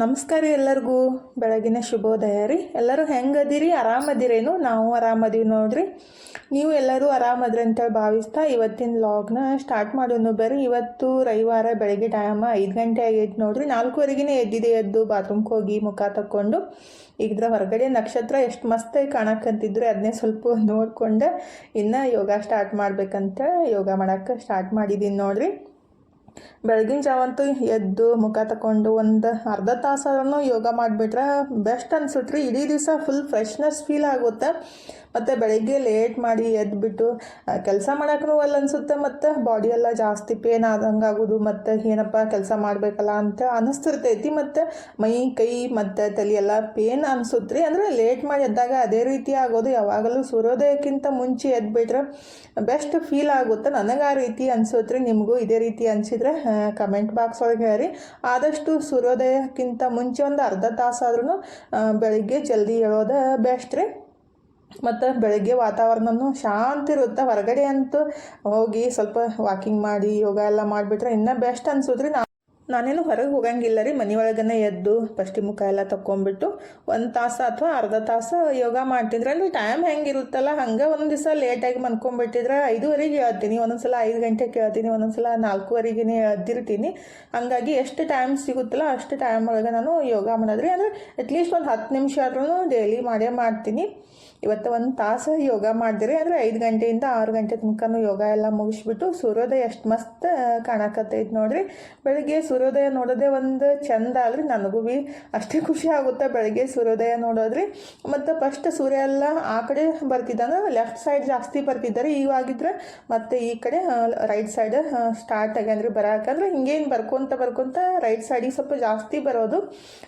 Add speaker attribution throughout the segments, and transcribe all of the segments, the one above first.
Speaker 1: ನಮಸ್ಕಾರ ಎಲ್ಲರಿಗೂ. ಬೆಳಗಿನ ಶುಭೋದಯ ರೀ. ಎಲ್ಲರೂ ಹೆಂಗದಿರಿ? ಆರಾಮದಿರೇನು? ನಾವು ಆರಾಮದೀವಿ ನೋಡ್ರಿ. ನೀವು ಎಲ್ಲರೂ ಆರಾಮದ್ರಿ ಅಂತೇಳಿ ಭಾವಿಸ್ತಾ ಇವತ್ತಿನ ಲಾಗ್ನ ಸ್ಟಾರ್ಟ್ ಮಾಡೋನು ಬರ್ರಿ. ಇವತ್ತು ರವಿವಾರ ಬೆಳಗ್ಗೆ ಟೈಮ್ ಐದು ಗಂಟೆ ಆಗೈತೆ ನೋಡ್ರಿ. ನಾಲ್ಕುವರೆಗಿನೇ ಎದ್ದಿದೆ. ಎದ್ದು ಬಾತ್ರೂಮ್ಗೆ ಹೋಗಿ ಮುಖ ತಕ್ಕೊಂಡು ಈಗಿದ್ರ ಹೊರಗಡೆ ನಕ್ಷತ್ರ ಎಷ್ಟು ಮಸ್ತಾಗಿ ಕಾಣಕ್ಕಂತಿದ್ರು ಅದನ್ನೇ ಸ್ವಲ್ಪ ನೋಡ್ಕೊಂಡು. ಇನ್ನು ಯೋಗ ಸ್ಟಾರ್ಟ್ ಮಾಡ್ಬೇಕಂತ ಯೋಗ ಮಾಡಕ್ಕೆ ಸ್ಟಾರ್ಟ್ ಮಾಡಿದ್ದೀನಿ ನೋಡ್ರಿ. ಬೆಳಗಿನ ಜಾವಂತೂ ಎದ್ದು ಮುಖ ತಕೊಂಡು ಒಂದು ಅರ್ಧ ತಾಸಾದ್ರೂ ಯೋಗ ಮಾಡಿಬಿಟ್ರೆ ಬೆಸ್ಟ್ ಅನ್ಸುತ್ತೆ ರೀ. ಇಡೀ ದಿವಸ ಫುಲ್ ಫ್ರೆಶ್ನೆಸ್ ಫೀಲ್ ಆಗುತ್ತೆ. ಮತ್ತು ಬೆಳಗ್ಗೆ ಲೇಟ್ ಮಾಡಿ ಎದ್ದುಬಿಟ್ಟು ಕೆಲಸ ಮಾಡೋಕ್ಕೂ ಅಲ್ಲ ಅನಿಸುತ್ತೆ, ಮತ್ತು ಬಾಡಿ ಎಲ್ಲ ಜಾಸ್ತಿ ಪೇನ್ ಆದಂಗೆ ಆಗೋದು, ಮತ್ತು ಏನಪ್ಪ ಕೆಲಸ ಮಾಡಬೇಕಲ್ಲ ಅಂತ ಅನಿಸ್ತಿರ್ತೈತಿ ಮತ್ತು ಮೈ, ಕೈ, ಮತ್ತು ತಲೆ ಎಲ್ಲ ಪೇನ್ ಅನಿಸುತ್ತೆ ರೀ ಅಂದರೆ ಲೇಟ್ ಮಾಡಿ ಎದ್ದಾಗ ಅದೇ ರೀತಿ ಆಗೋದು. ಯಾವಾಗಲೂ ಸೂರ್ಯೋದಯಕ್ಕಿಂತ ಮುಂಚೆ ಎದ್ಬಿಟ್ರೆ ಬೆಸ್ಟ್ ಫೀಲ್ ಆಗುತ್ತೆ. ನನಗೆ ಆ ರೀತಿ ಅನಿಸುತ್ತೆ ರೀ ನಿಮಗೂ ಇದೇ ರೀತಿ ಅನಿಸಿದ್ರೆ ಕಮೆಂಟ್ ಬಾಕ್ಸ್ ಒಳಗೆ ಹೇಳಿ. ಆದಷ್ಟು ಸೂರ್ಯೋದಯಕ್ಕಿಂತ ಮುಂಚೆ ಒಂದು ಅರ್ಧ ತಾಸಾದ್ರೂ ಬೆಳಿಗ್ಗೆ ಜಲ್ದಿ ಹೇಳೋದು ಬೆಸ್ಟ್ ರೀ. ಮತ್ತು ಬೆಳಗ್ಗೆ ವಾತಾವರಣನೂ ಶಾಂತಿ ಇರುತ್ತೆ. ಹೊರಗಡೆ ಅಂತೂ ಹೋಗಿ ಸ್ವಲ್ಪ ವಾಕಿಂಗ್ ಮಾಡಿ, ಯೋಗ ಎಲ್ಲ ಮಾಡಿಬಿಟ್ರೆ ಇನ್ನೂ ಬೆಸ್ಟ್ ಅನ್ಸುತ್ತೆ ನಾ ನಾನೇನು ಹೊರಗೆ ಹೋಗಂಗಿಲ್ಲ ರೀ. ಮನೆಯೊಳಗನೆ ಎದ್ದು ಪಷ್ಟಿ ಮುಖ ಎಲ್ಲ ತಕ್ಕೊಂಬಿಟ್ಟು ಒಂದು ತಾಸು ಅಥವಾ ಅರ್ಧ ತಾಸು ಯೋಗ ಮಾಡ್ತಿದ್ರೆ ಅಂದರೆ ಟೈಮ್ ಹೆಂಗಿರುತ್ತಲ್ಲ? ಹಂಗೆ ಒಂದು ದಿವಸ ಲೇಟಾಗಿ ಮನ್ಕೊಂಬಿಟ್ಟಿದ್ರೆ ಐದುವರೆಗೆ ಹೇಳ್ತೀನಿ. ಒಂದೊಂದು ಸಲ ಐದು ಗಂಟೆಗೆ ಕೇಳ್ತೀನಿ ಒಂದೊಂದು ಸಲ ನಾಲ್ಕೂವರೆಗೆ ಎದ್ದಿರ್ತೀನಿ. ಹಂಗಾಗಿ ಎಷ್ಟು ಟೈಮ್ ಸಿಗುತ್ತಲ್ಲ ಅಷ್ಟು ಟೈಮ್ ಒಳಗೆ ನಾನು ಯೋಗ ಮಾಡೋದ್ರಿ. ಅಂದರೆ ಅಟ್ಲೀಸ್ಟ್ ಒಂದು ಹತ್ತು ನಿಮಿಷ ಆದ್ರೂ ಡೈಲಿ ಮಾಡೇ ಮಾಡ್ತೀನಿ. ಇವತ್ತು ಒಂದು ತಾಸು ಯೋಗ ಮಾಡಿದ್ರಿ ಅಂದರೆ ಐದು ಗಂಟೆಯಿಂದ ಆರು ಗಂಟೆ ತನಕನೂ ಯೋಗ ಎಲ್ಲ ಮುಗಿಸ್ಬಿಟ್ಟು ಸೂರ್ಯೋದಯ ಎಷ್ಟು ಮಸ್ತ್ ಕಾಣಕತ್ತೈತೆ ನೋಡ್ರಿ. ಬೆಳಿಗ್ಗೆ ಸೂರ್ಯೋದಯ ನೋಡೋದೇ ಒಂದು ಚಂದ ಅಲ್ರಿ, ನನಗೂ ಭೀ ಅಷ್ಟೇ ಖುಷಿ ಆಗುತ್ತೆ ಬೆಳಗ್ಗೆ ಸೂರ್ಯೋದಯ ನೋಡೋದ್ರಿ. ಮತ್ತು ಫಸ್ಟ್ ಸೂರ್ಯ ಎಲ್ಲ ಆ ಕಡೆ ಬರ್ತಿದ್ದಂದ್ರೆ ಲೆಫ್ಟ್ ಸೈಡ್ ಜಾಸ್ತಿ ಬರ್ತಿದ್ದಾರೆ ಇವಾಗಿದ್ರೆ ಮತ್ತು ಈ ಕಡೆ ರೈಟ್ ಸೈಡ್ ಸ್ಟಾರ್ಟ್ ಆಗ್ಯಂದ್ರಿ ಬರೋಕಂದ್ರೆ ಹಿಂಗೇನು ಬರ್ಕೊಂತ ಬರ್ಕೊತ ರೈಟ್ ಸೈಡಿಗೆ ಸ್ವಲ್ಪ ಜಾಸ್ತಿ ಬರೋದು.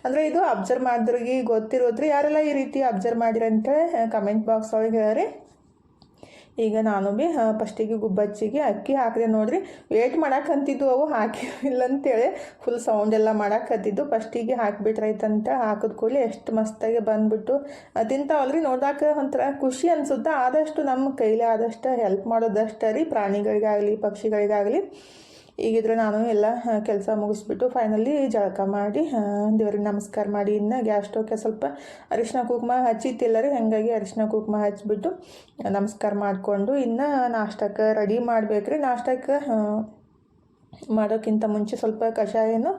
Speaker 1: ಅಂದರೆ ಇದು ಅಬ್ಸರ್ವ್ ಮಾಡಿದ್ರಿಗೆ ಗೊತ್ತಿರೋದ್ರಿ, ಯಾರೆಲ್ಲ ಈ ರೀತಿ ಅಬ್ಸರ್ವ್ ಮಾಡಿರಂತ ಕಮೆಂಟ್ ಬಾಕ್ಸ್ ಒಳಗೆ ಹೇಳ್ರಿ ಈಗ ನಾನು ಭೀ ಫಸ್ಟಿಗೆ ಗುಬ್ಬಚ್ಚಿಗೆ ಅಕ್ಕಿ ಹಾಕಿದೆ ನೋಡ್ರಿ. ವೇಟ್ ಮಾಡಕ್ಕಂತಿದ್ದು ಅವು ಹಾಕಿಲ್ಲ ಅಂತೇಳಿ ಫುಲ್ ಸೌಂಡ್ ಎಲ್ಲ ಮಾಡಕ್ಕತ್ತಿದ್ದು ಫಸ್ಟಿಗೆ ಹಾಕಿಬಿಟ್ರೈತಂತ ಹಾಕಿದ ಕೂಡಲೇ ಎಷ್ಟು ಮಸ್ತಾಗಿ ಬಂದ್ಬಿಟ್ಟು. ತಿಂತಾವಲ್ರಿ ನೋಡ್ದಾಕ ಒಂಥರ ಖುಷಿ ಅನ್ಸುತ್ತೆ. ಆದಷ್ಟು ನಮ್ಮ ಕೈಲಿ ಆದಷ್ಟು ಹೆಲ್ಪ್ ಮಾಡೋದಷ್ಟೇ ರೀ ಪ್ರಾಣಿಗಳಿಗಾಗಲಿ, ಪಕ್ಷಿಗಳಿಗಾಗಲಿ. ಈಗಿದ್ರೆ ನಾನು ಎಲ್ಲ ಕೆಲಸ ಮುಗಿಸ್ಬಿಟ್ಟು ಫೈನಲಿ ಜಳಕ ಮಾಡಿ ದೇವ್ರಿಗೆ ನಮಸ್ಕಾರ ಮಾಡಿ. ಇನ್ನು ಗ್ಯಾಸ್ ಸ್ಟೋವ್ಗೆ ಸ್ವಲ್ಪ ಅರಿಶಿನ ಕುಂಕುಮ ಹಚ್ಚಿತ್ತಿಲ್ಲ ರೀ ಹಾಗಾಗಿ ಅರಿಶಿನ ಕುಂಕುಮ ಹಚ್ಚಿಬಿಟ್ಟು ನಮಸ್ಕಾರ ಮಾಡಿಕೊಂಡು ಇನ್ನು ನಾಷ್ಟಕ್ಕೆ ರೆಡಿ ಮಾಡ್ಬೇಕು ರೀ ನಾಷ್ಟಕ್ಕೆ ಮಾಡೋಕ್ಕಿಂತ ಮುಂಚೆ ಸ್ವಲ್ಪ ಕಷಾಯ ಏನು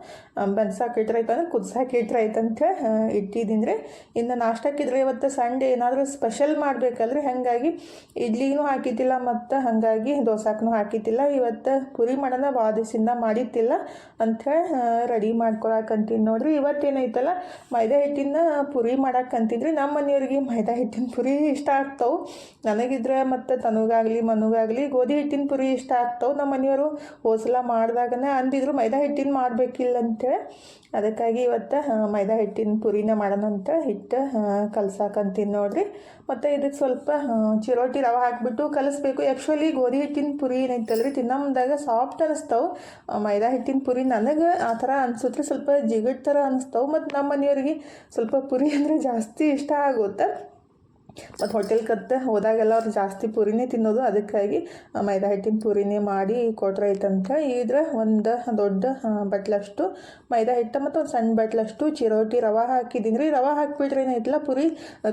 Speaker 1: ಬೆನ್ಸಾಕ ಅಂದ್ರೆ ಕುದ್ಸಾಕೆ ಇಟ್ರೈತೆ ಅಂತೇಳಿ ಇಟ್ಟಿದ್ದೀನಿ ಇನ್ನು ನಾಷ್ಟಕ್ಕಿದ್ರೆ ಇವತ್ತು ಸಂಡೇ ಏನಾದರೂ ಸ್ಪೆಷಲ್ ಮಾಡಬೇಕಲ್ರಿ ಹಾಗಾಗಿ ಇಡ್ಲಿನೂ ಹಾಕಿದ್ದಿಲ್ಲ ಮತ್ತು ಹಾಗಾಗಿ ದೋಸಾಕೂ ಹಾಕಿದ್ದಿಲ್ಲ. ಇವತ್ತು ಪುರಿ ಮಾಡೋಣ ಭಾಳ ದಿವಸದಿಂದ ಮಾಡಿದ್ದಿಲ್ಲ ಅಂಥೇಳಿ ರೆಡಿ ಮಾಡ್ಕೊಳಕಂತೀನಿ ನೋಡ್ರಿ. ಇವತ್ತೇನೈತಲ್ಲ ಮೈದಾ ಹಿಟ್ಟಿನ ಪುರಿ ಮಾಡಕ್ಕಂತಿದ್ರಿ ನಮ್ಮ ಮನೆಯವ್ರಿಗೆ ಮೈದಾ ಹಿಟ್ಟಿನ ಪುರಿ ಇಷ್ಟ ಆಗ್ತವೆ. ನನಗಿದ್ರೆ ಮತ್ತು ತನಗಾಗಲಿ ಮನಗಾಗಲಿ ಗೋಧಿ ಹಿಟ್ಟಿನ ಪುರಿ ಇಷ್ಟ ಆಗ್ತವೆ. ನಮ್ಮ ಮನೆಯವರು ಹೋಸಲ ಮಾಡಿದಾಗನೇ ಅಂದಿದ್ರು ಮೈದಾ ಹಿಟ್ಟಿನ ಮಾಡಬೇಕಿಲ್ಲ ಅಂತೇಳಿ. ಅದಕ್ಕಾಗಿ ಇವತ್ತು ಮೈದಾ ಹಿಟ್ಟಿನ ಪುರಿನ ಮಾಡೋಣ ಅಂತ ಹಿಟ್ಟು ಕಲ್ಸಾಕಂತೀನಿ ನೋಡಿರಿ. ಮತ್ತು ಇದಕ್ಕೆ ಸ್ವಲ್ಪ ಚಿರೋಟಿ ರವೆ ಹಾಕಿಬಿಟ್ಟು ಕಲಿಸ್ಬೇಕು. ಆ್ಯಕ್ಚುಲಿ ಗೋಧಿ ಹಿಟ್ಟಿನ ಪುರಿ ಏನೈತಲ್ರಿ ತಿನ್ನೋ ಮುಂದಾಗ ಸಾಫ್ಟ್ ಅನಿಸ್ತಾವೆ ಮೈದಾ ಹಿಟ್ಟಿನ ಪುರಿ ನನಗೆ ಆ ಥರ ಅನಿಸುತ್ತೆ ಸ್ವಲ್ಪ ಜಿಗಟ್ ಥರ ಅನಿಸ್ತಾವೆ. ಮತ್ತು ನಮ್ಮ ಮನೆಯವ್ರಿಗೆ ಸ್ವಲ್ಪ ಪುರಿ ಅಂದರೆ ಜಾಸ್ತಿ ಇಷ್ಟ ಆಗುತ್ತೆ ಮತ್ತು ಹೋಟೆಲ್ ಕತ್ತೆ ಹೋದಾಗೆಲ್ಲ ಅವ್ರು ಜಾಸ್ತಿ ಪೂರಿನೇ ತಿನ್ನೋದು. ಅದಕ್ಕಾಗಿ ಮೈದಾ ಹಿಟ್ಟಿನ ಪೂರಿನೇ ಮಾಡಿ ಕೊಟ್ರೈತಂತ ಇದ್ರೆ ಒಂದು, ದೊಡ್ಡ ಬಟ್ಲಷ್ಟು ಮೈದಾ ಹಿಟ್ಟು ಮತ್ತು ಒಂದು ಸಣ್ಣ ಬಟ್ಲಷ್ಟು ಚಿರೋಟಿ ರವೆ ಹಾಕಿದ್ದೀನಿ. ರೀ, ರವೆ ಹಾಕಿಬಿಟ್ರೆ ಏನೈತಲ್ಲ ಪುರಿ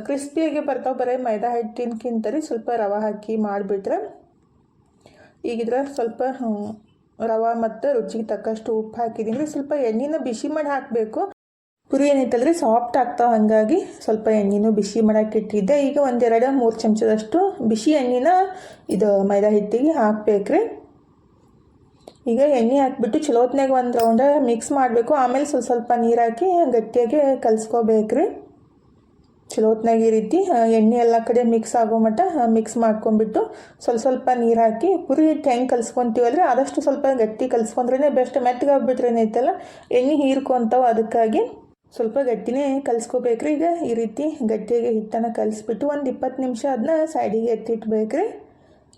Speaker 1: ಕ್ರಿಸ್ಪಿಯಾಗಿ ಬರ್ತಾವೆ. ಬರೀ ಮೈದಾ ಹಿಟ್ಟಿನಕ್ಕಿಂತ ರೀ ಸ್ವಲ್ಪ ರವೆ ಹಾಕಿ ಮಾಡಿಬಿಟ್ರೆ ಈಗಿದ್ರೆ ಸ್ವಲ್ಪ ರವೆ ಮತ್ತು ರುಚಿಗೆ ತಕ್ಕಷ್ಟು ಉಪ್ಪು ಹಾಕಿದ್ದೀನಿ. ಸ್ವಲ್ಪ ಎಣ್ಣೆನ ಬಿಸಿ ಮಾಡಿ ಹಾಕಬೇಕು. ಪುರಿ ಏನೈತಲ್ರಿ ಸಾಫ್ಟ್ ಆಗ್ತಾವೆ ಹಾಗಾಗಿ ಸ್ವಲ್ಪ ಎಣ್ಣೆನೂ ಬಿಸಿ ಮಾಡಕ್ಕೆ ಇಟ್ಟಿದ್ದೆ. ಈಗ ಒಂದೆರಡು ಮೂರು ಚಮಚದಷ್ಟು ಬಿಸಿ ಎಣ್ಣೆನ ಇದು ಮೈದಾ ಹಿಟ್ಟಿಗೆ ಹಾಕ್ಬೇಕ್ರಿ. ಈಗ ಎಣ್ಣೆ ಹಾಕ್ಬಿಟ್ಟು ಚಲೋತ್ನಾಗ ಒಂದು ರೌಂಡ ಮಿಕ್ಸ್ ಮಾಡಬೇಕು. ಆಮೇಲೆ ಸ್ವಲ್ಪ ಸ್ವಲ್ಪ ನೀರು ಹಾಕಿ ಗಟ್ಟಿಯಾಗಿ ಕಲಿಸ್ಕೋಬೇಕ್ರಿ. ಚಲೋತ್ನಾಗ ಈ ರೀತಿ ಎಣ್ಣೆ ಎಲ್ಲ ಕಡೆ ಮಿಕ್ಸ್ ಆಗೋ ಮಟ್ಟ ಮಿಕ್ಸ್ ಮಾಡ್ಕೊಂಬಿಟ್ಟು ಸ್ವಲ್ಪ ಸ್ವಲ್ಪ ನೀರು ಹಾಕಿ ಪುರಿ ಹಿಟ್ಟು ಹೆಂಗೆ ಕಲ್ಸ್ಕೊತೀವಲ್ರಿ ಆದಷ್ಟು ಸ್ವಲ್ಪ ಗಟ್ಟಿ ಕಲಿಸ್ಕೊಂಡ್ರೇ ಬೆಸ್ಟ್ ಮೆತ್ತಗೆ ಆಗ್ಬಿಟ್ರೇನೈತಲ್ಲ ಎಣ್ಣೆ ಹೀರ್ಕೊತಾವೆ ಅದಕ್ಕಾಗಿ ಸ್ವಲ್ಪ ಗಟ್ಟಿನೇ ಕಲಿಸ್ಕೋಬೇಕ್ರಿ ಈಗ. ಈ ರೀತಿ ಗಟ್ಟಿಗೆ ಹಿಟ್ಟನ್ನು ಕಲಿಸ್ಬಿಟ್ಟು ಒಂದು ಇಪ್ಪತ್ತು ನಿಮಿಷ ಅದನ್ನ ಸೈಡಿಗೆ ಎತ್ತಿಟ್ಬೇಕ್ರಿ.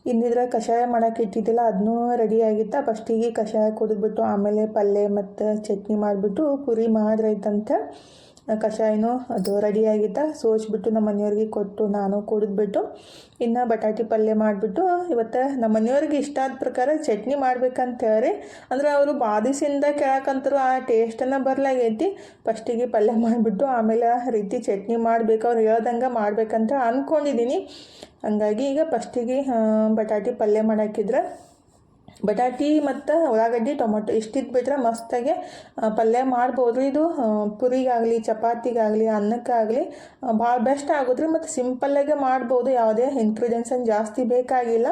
Speaker 1: ಇನ್ನಿದ್ರ ಕಷಾಯ ಮಾಡೋಕೆ ಇಟ್ಟಿದ್ದಿಲ್ಲ ಅದನ್ನೂ ರೆಡಿ ಆಗಿತ್ತ. ಫಸ್ಟಿಗೆ ಕಷಾಯ ಕುಡಿದ್ಬಿಟ್ಟು ಆಮೇಲೆ ಪಲ್ಯ ಮತ್ತು ಚಟ್ನಿ ಮಾಡಿಬಿಟ್ಟು ಪುರಿ ಮಾಡ್ರೈತಂತ ಕಷಾಯನೂ ಅದು ರೆಡಿಯಾಗಿದ್ದ ಸೋಚ್ಬಿಟ್ಟು ನಮ್ಮ ಮನೆಯವ್ರಿಗೆ ಕೊಟ್ಟು ನಾನು ಕುಡಿದ್ಬಿಟ್ಟು ಇನ್ನು ಬಟಾಟಿ ಪಲ್ಯ ಮಾಡಿಬಿಟ್ಟು, ಇವತ್ತು ನಮ್ಮ ಮನೆಯವ್ರಿಗೆ ಇಷ್ಟ ಆದ ಪ್ರಕಾರ ಚಟ್ನಿ ಮಾಡ್ಬೇಕಂತ ಹೇಳಿ ಅಂದ್ರೆ ಅವರು ಬಾದಿಸಿಂದ ಕೇಳಕ್ಕಂತರು ಆ ಟೇಸ್ಟನ್ನು ಬರಲಾಗೈತಿ ಫಸ್ಟಿಗೆ ಪಲ್ಯ ಮಾಡಿಬಿಟ್ಟು, ಆಮೇಲೆ ಆ ರೀತಿ ಚಟ್ನಿ ಮಾಡಬೇಕು, ಅವ್ರು ಹೇಳ್ದಂಗೆ ಮಾಡ್ಬೇಕಂತ ಅಂದ್ಕೊಂಡಿದ್ದೀನಿ ಹಂಗಾಗಿ ಈಗ ಫಸ್ಟಿಗೆ ಬಟಾಟಿ ಪಲ್ಯ ಮಾಡಾಕಿದ್ರೆ ಬಟಾಟಿ ಮತ್ತು ಉಳ್ಳಾಗಡ್ಡಿ ಟೊಮೊಟೊ ಇಷ್ಟಿದ್ದು ಬಿಟ್ರೆ ಮಸ್ತಾಗೆ ಪಲ್ಯ ಮಾಡ್ಬೋದು ಇದು ಆ, ಪುರಿಗಾಗಲಿ ಚಪಾತಿಗಾಗಲಿ ಅನ್ನಕ್ಕಾಗಲಿ ಭಾಳ ಬೆಸ್ಟ್ ಆಗುತ್ತೆ ಮತ್ತು ಸಿಂಪಲ್ಲಾಗೆ ಮಾಡ್ಬೋದು. ಯಾವುದೇ ಇಂಗ್ರೀಡಿಯೆಂಟ್ಸನ್ನು ಜಾಸ್ತಿ ಬೇಕಾಗಿಲ್ಲ.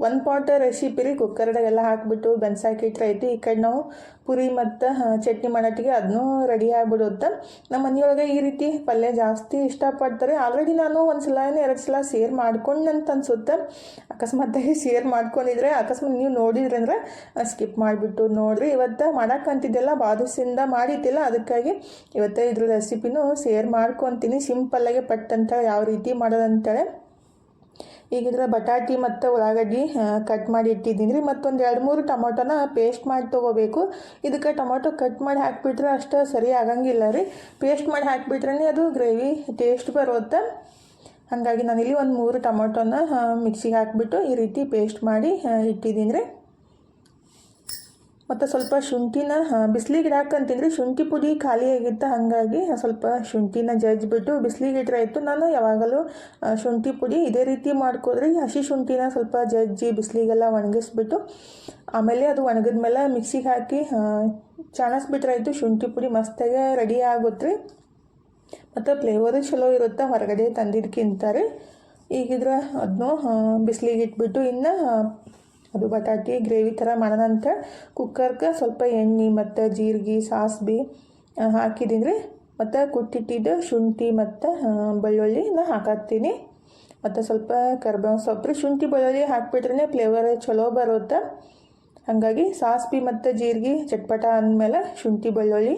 Speaker 1: ಒಂದು ಪಾಟ್ ರೆಸಿಪಿ ರೀ ಕುಕ್ಕರ್ದಾಗೆಲ್ಲ ಹಾಕಿಬಿಟ್ಟು ಬೆನ್ಸಾಕಿಟ್ರೆ ಐತಿ. ಈ ಕಡೆ ನಾವು ಪುರಿ ಮತ್ತು ಚಟ್ನಿ ಮಾಡೋಟ್ಟಿಗೆ ಅದನ್ನೂ ರೆಡಿ ಆಗಿಬಿಡುತ್ತೆ. ನಮ್ಮ ಮನೆಯೊಳಗೆ ಈ ರೀತಿ ಪಲ್ಯ ಜಾಸ್ತಿ ಇಷ್ಟಪಡ್ತಾರೆ. ಆಲ್ರೆಡಿ ನಾನು ಒಂದು ಸಲ ಎರಡು ಸಲ ಸೇರ್ ಮಾಡ್ಕೊಂಡಂತ ಅನಿಸುತ್ತೆ ಅಕಸ್ಮಾತಾಗಿ ಶೇರ್ ಮಾಡ್ಕೊಂಡಿದ್ರೆ, ಅಕಸ್ಮಾತ್ ನೀವು ನೋಡಿದ್ರಿ ಅಂದ್ರೆ ಸ್ಕಿಪ್ ಮಾಡಿಬಿಟ್ಟು ನೋಡಿರಿ. ಇವತ್ತು ಮಾಡೋಕ್ಕಂತಿದ್ದೆಲ್ಲ ಬಾದುಸಿಂದ ಮಾಡಿದ್ದಿಲ್ಲ ಅದಕ್ಕಾಗಿ ಇವತ್ತೇ ಇದ್ರ ರೆಸಿಪಿನೂ ಶೇರ್ ಮಾಡ್ಕೊತೀನಿ. ಸಿಂಪಲ್ಲಾಗಿ ಪಟ್ಟಂತ ಯಾವ ರೀತಿ ಮಾಡೋದಂತೇಳಿ. ಈಗ ಇದ್ರ ಬಟಾಟಿ ಮತ್ತು ಉಳ್ಳಾಗಡ್ಡಿ ಕಟ್ ಮಾಡಿ ಇಟ್ಟಿದ್ದೀನಿ ರೀ. ಮತ್ತೊಂದು ಎರಡು ಮೂರು ಟೊಮೊಟೊನ ಪೇಸ್ಟ್ ಮಾಡಿ ತೊಗೋಬೇಕು. ಇದಕ್ಕೆ ಟೊಮೊಟೊ ಕಟ್ ಮಾಡಿ ಹಾಕಿಬಿಟ್ರೆ ಅಷ್ಟು ಸರಿ ಆಗಂಗಿಲ್ಲ ರೀ. ಪೇಸ್ಟ್ ಮಾಡಿ ಹಾಕಿಬಿಟ್ರೆ ಅದು ಗ್ರೇವಿ ಟೇಸ್ಟ್ ಬರುತ್ತೆ. ಹಾಗಾಗಿ ನಾನಿಲ್ಲಿ ಒಂದು ಮೂರು ಟೊಮೊಟೊನ ಮಿಕ್ಸಿಗೆ ಹಾಕಿಬಿಟ್ಟು ಈ ರೀತಿ ಪೇಸ್ಟ್ ಮಾಡಿ ಇಟ್ಟಿದ್ದೀನಿ ರೀ. ಮತ್ತು ಸ್ವಲ್ಪ ಶುಂಠಿನ ಬಿಸಿಲಿಗೆ ಹಾಕಂತಿದ್ರೆ ಶುಂಠಿ ಪುಡಿ ಖಾಲಿ ಆಗಿತ್ತು ಹಾಗಾಗಿ ಸ್ವಲ್ಪ ಶುಂಠಿನ ಜಜ್ಜಿಬಿಟ್ಟು ಬಿಸಿಲಿಗೆ ಇಟ್ರೆ ಆಯಿತು. ನಾನು ಯಾವಾಗಲೂ ಶುಂಠಿ ಪುಡಿ ಇದೇ ರೀತಿ ಮಾಡ್ಕೋದ್ರೆ ಹಸಿ ಶುಂಠಿನ ಸ್ವಲ್ಪ ಜಜ್ಜಿ ಬಿಸಿಲಿಗೆಲ್ಲ ಒಣಗಿಸ್ಬಿಟ್ಟು, ಆಮೇಲೆ ಅದು ಒಣಗಿದ ಮೇಲೆ ಮಿಕ್ಸಿಗೆ ಹಾಕಿ ಚಾಣಿಸ್ಬಿಟ್ರೆ ಆಯಿತು, ಶುಂಠಿ ಪುಡಿ ಮಸ್ತಾಗೆ ರೆಡಿ ಆಗುತ್ತೆ ಮತ್ತು ಫ್ಲೇವರು ಚಲೋ ಇರುತ್ತೆ ಹೊರಗಡೆ ತಂದಿದ್ದಕ್ಕಿಂತಾರೆ ಈಗಿದ್ರೆ ಅದನ್ನು ಬಿಸಿಲಿಗೆ ಇಟ್ಬಿಟ್ಟು ಇನ್ನು ಅದು ಬಟಾಟಿ ಗ್ರೇವಿ ಥರ ಮಾಡೋಣ ಅಂತ ಕುಕ್ಕರ್ಗೆ ಸ್ವಲ್ಪ ಎಣ್ಣೆ ಮತ್ತು ಜೀರಿಗೆ ಸಾಸ್ಬಿ ಹಾಕಿದ್ದೀನಿ ಮತ್ತು ಕುಟ್ಟಿಟ್ಟಿದ್ದು ಶುಂಠಿ ಮತ್ತು ಬೆಳ್ಳುಳ್ಳಿನ ಹಾಕತ್ತೀನಿ. ಮತ್ತು ಸ್ವಲ್ಪ ಕರ್ಬೇವು ಸೊಪ್ಪು ಶುಂಠಿ, ಬೆಳ್ಳುಳ್ಳಿ ಹಾಕಿಬಿಟ್ರೆ ಫ್ಲೇವರ್ ಚಲೋ ಬರುತ್ತೆ. ಹಾಗಾಗಿ ಸಾಸ್ಬಿ ಮತ್ತು ಜೀರಿಗೆ ಚಟ್ಪಟ ಅಂದಮೇಲೆ ಶುಂಠಿ, ಬೆಳ್ಳುಳ್ಳಿ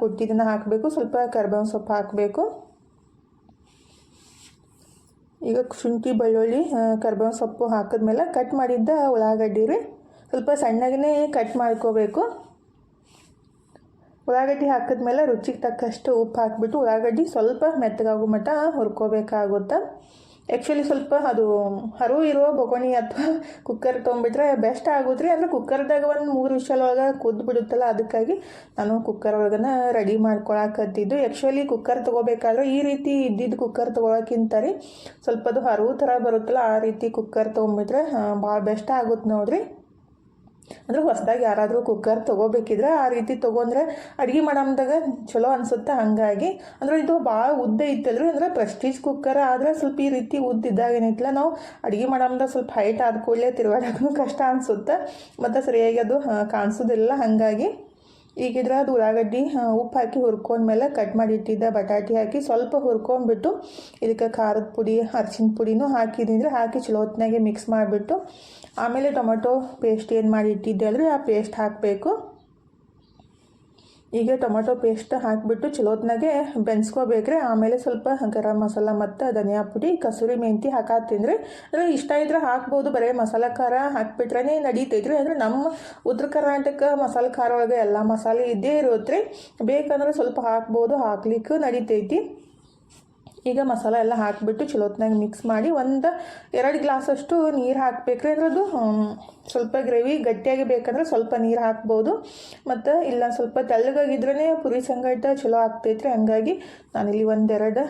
Speaker 1: ಕುಟ್ಟಿದ್ದನ್ನು ಹಾಕಬೇಕು. ಸ್ವಲ್ಪ ಕರ್ಬೇವು ಸೊಪ್ಪು ಹಾಕಬೇಕು. ಈಗ ಶುಂಠಿ, ಬೆಳ್ಳುಳ್ಳಿ ಕರ್ಬೇವಿನ ಕರ್ಬೇವು ಸೊಪ್ಪು ಹಾಕಿದ್ಮೇಲೆ ಕಟ್ ಮಾಡಿದ್ದ ಉಳ್ಳಾಗಡ್ಡಿ ರೀ. ಸ್ವಲ್ಪ ಸಣ್ಣಗೇ ಕಟ್ ಮಾಡ್ಕೋಬೇಕು. ಉಳ್ಳಾಗಡ್ಡಿ ಹಾಕಿದ್ಮೇಲೆ ರುಚಿಗೆ ತಕ್ಕಷ್ಟು ಉಪ್ಪು ಹಾಕಿಬಿಟ್ಟು ಉಳ್ಳಾಗಡ್ಡಿ ಸ್ವಲ್ಪ ಮೆತ್ತಗಾಗೋ ಮಟ್ಟ ಹುರ್ಕೋಬೇಕಾಗುತ್ತೆ. ಆ್ಯಕ್ಚುಲಿ ಸ್ವಲ್ಪ ಅದು ಹರು ಇರೋ ಬೊಗಣಿ ಅಥವಾ ಕುಕ್ಕರ್ ತೊಗೊಂಬಿಟ್ರೆ ಬೆಸ್ಟ್ ಆಗುತ್ತೆ ಅಂದರೆ ಕುಕ್ಕರ್ದಾಗ ಒಂದು ಮೂರು ವಿಷಲ್ ಒಳಗೆ ಕುದ್ದು ಬಿಡುತ್ತಲ್ಲ, ಅದಕ್ಕಾಗಿ ನಾನು ಕುಕ್ಕರ್ ಒಳಗನ ರೆಡಿ ಮಾಡ್ಕೊಳಕತ್ತಿದ್ದು. ಆ್ಯಕ್ಚುಲಿ ಕುಕ್ಕರ್ ತೊಗೋಬೇಕಾದ್ರೆ ಈ ರೀತಿ ಇದ್ದಿದ್ದು ಕುಕ್ಕರ್ ತೊಗೊಳಕ್ಕಿಂತ ರೀ, ಸ್ವಲ್ಪ ಅದು ಹರಿವು ಥರ ಬರುತ್ತಲ್ಲ, ಆ ರೀತಿ ಕುಕ್ಕರ್ ತೊಗೊಂಬಿಟ್ರೆ ಭಾಳ ಬೆಸ್ಟ್ ಆಗುತ್ತೆ ನೋಡ್ರಿ. ಅಂದ್ರೆ ಹೊಸದಾಗಿ ಯಾರಾದರೂ ಕುಕ್ಕರ್ ತೊಗೋಬೇಕಿದ್ರೆ ಆ ರೀತಿ ತೊಗೊಂಡ್ರೆ ಅಡುಗೆ ಮಾಡಮ್ದಾಗ ಚಲೋ ಅನ್ಸುತ್ತೆ ಹಾಗಾಗಿ. ಅಂದ್ರೆ ಇದು ಭಾಳ ಉದ್ದ ಇತ್ತಲ್ರಿ ಅಂದ್ರೆ ಪ್ರೆಸ್ಟೀಜ್ ಕುಕ್ಕರ್ ಆದ್ರೆ ಸ್ವಲ್ಪ ಈ ರೀತಿ ಉದ್ದ ಇದ್ದಾಗ ಏನೈತಿಲ್ಲ ನಾವು ಅಡುಗೆ ಮಾಡಮ್ದಾಗ ಸ್ವಲ್ಪ ಹೈಟ್ ಆದ ಕೂಡಲೇ ತಿರುಗಾಡೋಕ್ಕೂ ಕಷ್ಟ ಅನಿಸುತ್ತೆ, ಮತ್ತು ಸರಿಯಾಗಿ ಅದು ಕಾಣಿಸೋದಿಲ್ಲ ಹಾಗಾಗಿ. ಈಗಿದ್ರೆ ಅದು ಉಳ್ಳಾಗಡ್ಡಿ ಉಪ್ಪು ಹಾಕಿ ಹುರ್ಕೊಂಡ್ಮೇಲೆ ಕಟ್ ಮಾಡಿ ಇಟ್ಟಿದ್ದ ಬಟಾಟಿ ಹಾಕಿ ಸ್ವಲ್ಪ ಹುರ್ಕೊಂಡ್ಬಿಟ್ಟು ಇದಕ್ಕೆ ಖಾರದ ಪುಡಿ, ಅರ್ಶಿನ ಪುಡಿನೂ ಹಾಕಿದ್ರೆ ಹಾಕಿ ಚಲೋತ್ನಾಗೆ ಮಿಕ್ಸ್ ಮಾಡಿಬಿಟ್ಟು ಆಮೇಲೆ ಟೊಮೊಟೊ ಪೇಸ್ಟ್ ಏನು ಮಾಡಿ ಇಟ್ಟಿದ್ದೆ ಆ ಪೇಸ್ಟ್ ಹಾಕಬೇಕು. ಈಗ ಟೊಮೊಟೊ ಪೇಸ್ಟ್ ಹಾಕಿಬಿಟ್ಟು ಚಲೋತ್ನಾಗೆ ಬೆನ್ಸ್ಕೋಬೇಕ್ರಿ, ಆಮೇಲೆ ಸ್ವಲ್ಪ ಗರಂ ಮಸಾಲ ಮತ್ತು ಧನಿಯಾ ಪುಡಿ, ಕಸೂರಿ ಮೆಂತಿ ಹಾಕಾತೀನಿ ರೀ ಅಂದರೆ ಇಷ್ಟ ಇದ್ರೆ ಹಾಕ್ಬೋದು, ಬರೀ ಮಸಾಲೆ ಖಾರ ಹಾಕಿಬಿಟ್ರೇ ನಡೀತೈತ್ರಿ ಅಂದರೆ ನಮ್ಮ ಉತ್ತರ ಕರ್ನಾಟಕ ಮಸಾಲೆ ಖಾರ ಒಳಗೆ ಎಲ್ಲ ಮಸಾಲೆ ಇದ್ದೇ ಇರುತ್ತೆ ಬೇಕಂದ್ರೆ ಸ್ವಲ್ಪ ಹಾಕ್ಬೋದು, ಹಾಕ್ಲಿಕ್ಕೂ ನಡೀತೈತಿ. ಈಗ ಮಸಾಲ ಎಲ್ಲ ಹಾಕಿಬಿಟ್ಟು ಚಲೋತ್ನಾಗ ಮಿಕ್ಸ್ ಮಾಡಿ ಒಂದು ಎರಡು ಗ್ಲಾಸಷ್ಟು ನೀರು ಹಾಕಬೇಕ್ರಿ. ಅಂದ್ರೆ ಅದು ಸ್ವಲ್ಪ ಗ್ರೇವಿ ಗಟ್ಟಿಯಾಗಿ ಬೇಕಂದ್ರೆ ಸ್ವಲ್ಪ ನೀರು ಹಾಕ್ಬೋದು. ಮತ್ತು ಇಲ್ಲ ಸ್ವಲ್ಪ ತೆಳ್ಳಗಾಗಿದ್ರೇ ಪುರಿ ಸಂಗಟ ಚಲೋ ಆಗ್ತೈತ್ರಿ. ಹಂಗಾಗಿ ನಾನಿಲ್ಲಿ ಒಂದೆರಡು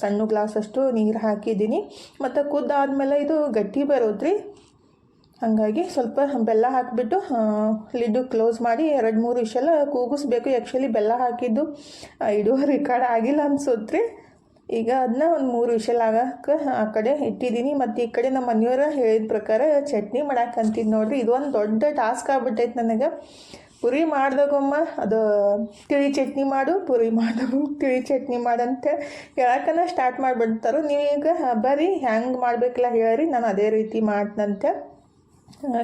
Speaker 1: ಸಣ್ಣ ಗ್ಲಾಸಷ್ಟು ನೀರು ಹಾಕಿದ್ದೀನಿ. ಮತ್ತು ಕುದ್ದಾದ್ಮೇಲೆ ಇದು ಗಟ್ಟಿ ಬರೋದ್ರಿ. ಹಾಗಾಗಿ ಸ್ವಲ್ಪ ಬೆಲ್ಲ ಹಾಕಿಬಿಟ್ಟು ಲಿಡ್ಡು ಕ್ಲೋಸ್ ಮಾಡಿ ಎರಡು ಮೂರು ವಿಷಲ ಕೂಗಿಸ್ಬೇಕು. ಆ್ಯಕ್ಚುಲಿ ಬೆಲ್ಲ ಹಾಕಿದ್ದು ಇಡುವ ರೆಕಾರ್ಡ್ ಆಗಿಲ್ಲ ಅನ್ಸುತ್ತೆ ಈಗ ಅದನ್ನ ಒಂದು ಮೂರು ವಿಷಲ್ ಆಗಕ್ಕೆ ಆ ಕಡೆ ಇಟ್ಟಿದ್ದೀನಿ ಮತ್ತು ಈ ಕಡೆ ನಮ್ಮ ಮನೆಯವ್ರ ಹೇಳಿದ ಪ್ರಕಾರ ಚಟ್ನಿ ಮಾಡಕ್ಕೆ ಅಂತಿದ್ದು ನೋಡ್ರಿ. ಇದು ಒಂದು ದೊಡ್ಡ ಟಾಸ್ಕ್ ಆಗ್ಬಿಟ್ಟೈತೆ ನನಗೆ. ಪುರಿ ಮಾಡ್ದಾಗೊಮ್ಮ ಅದು ತಿಳಿ ಚಟ್ನಿ ಮಾಡು, ಪುರಿ ಮಾಡಿದಾಗ ತಿಳಿ ಚಟ್ನಿ ಮಾಡಂತ ಹೇಳಕ್ಕನ ಸ್ಟಾರ್ಟ್ ಮಾಡಿಬಿಡ್ತಾರೋ. ನೀವೀಗ ಬರ್ರಿ ಹೆಂಗೆ ಮಾಡಬೇಕಲ್ಲ ಹೇಳ್ರಿ ನಾನು ಅದೇ ರೀತಿ ಮಾಡ್ತಂತೆ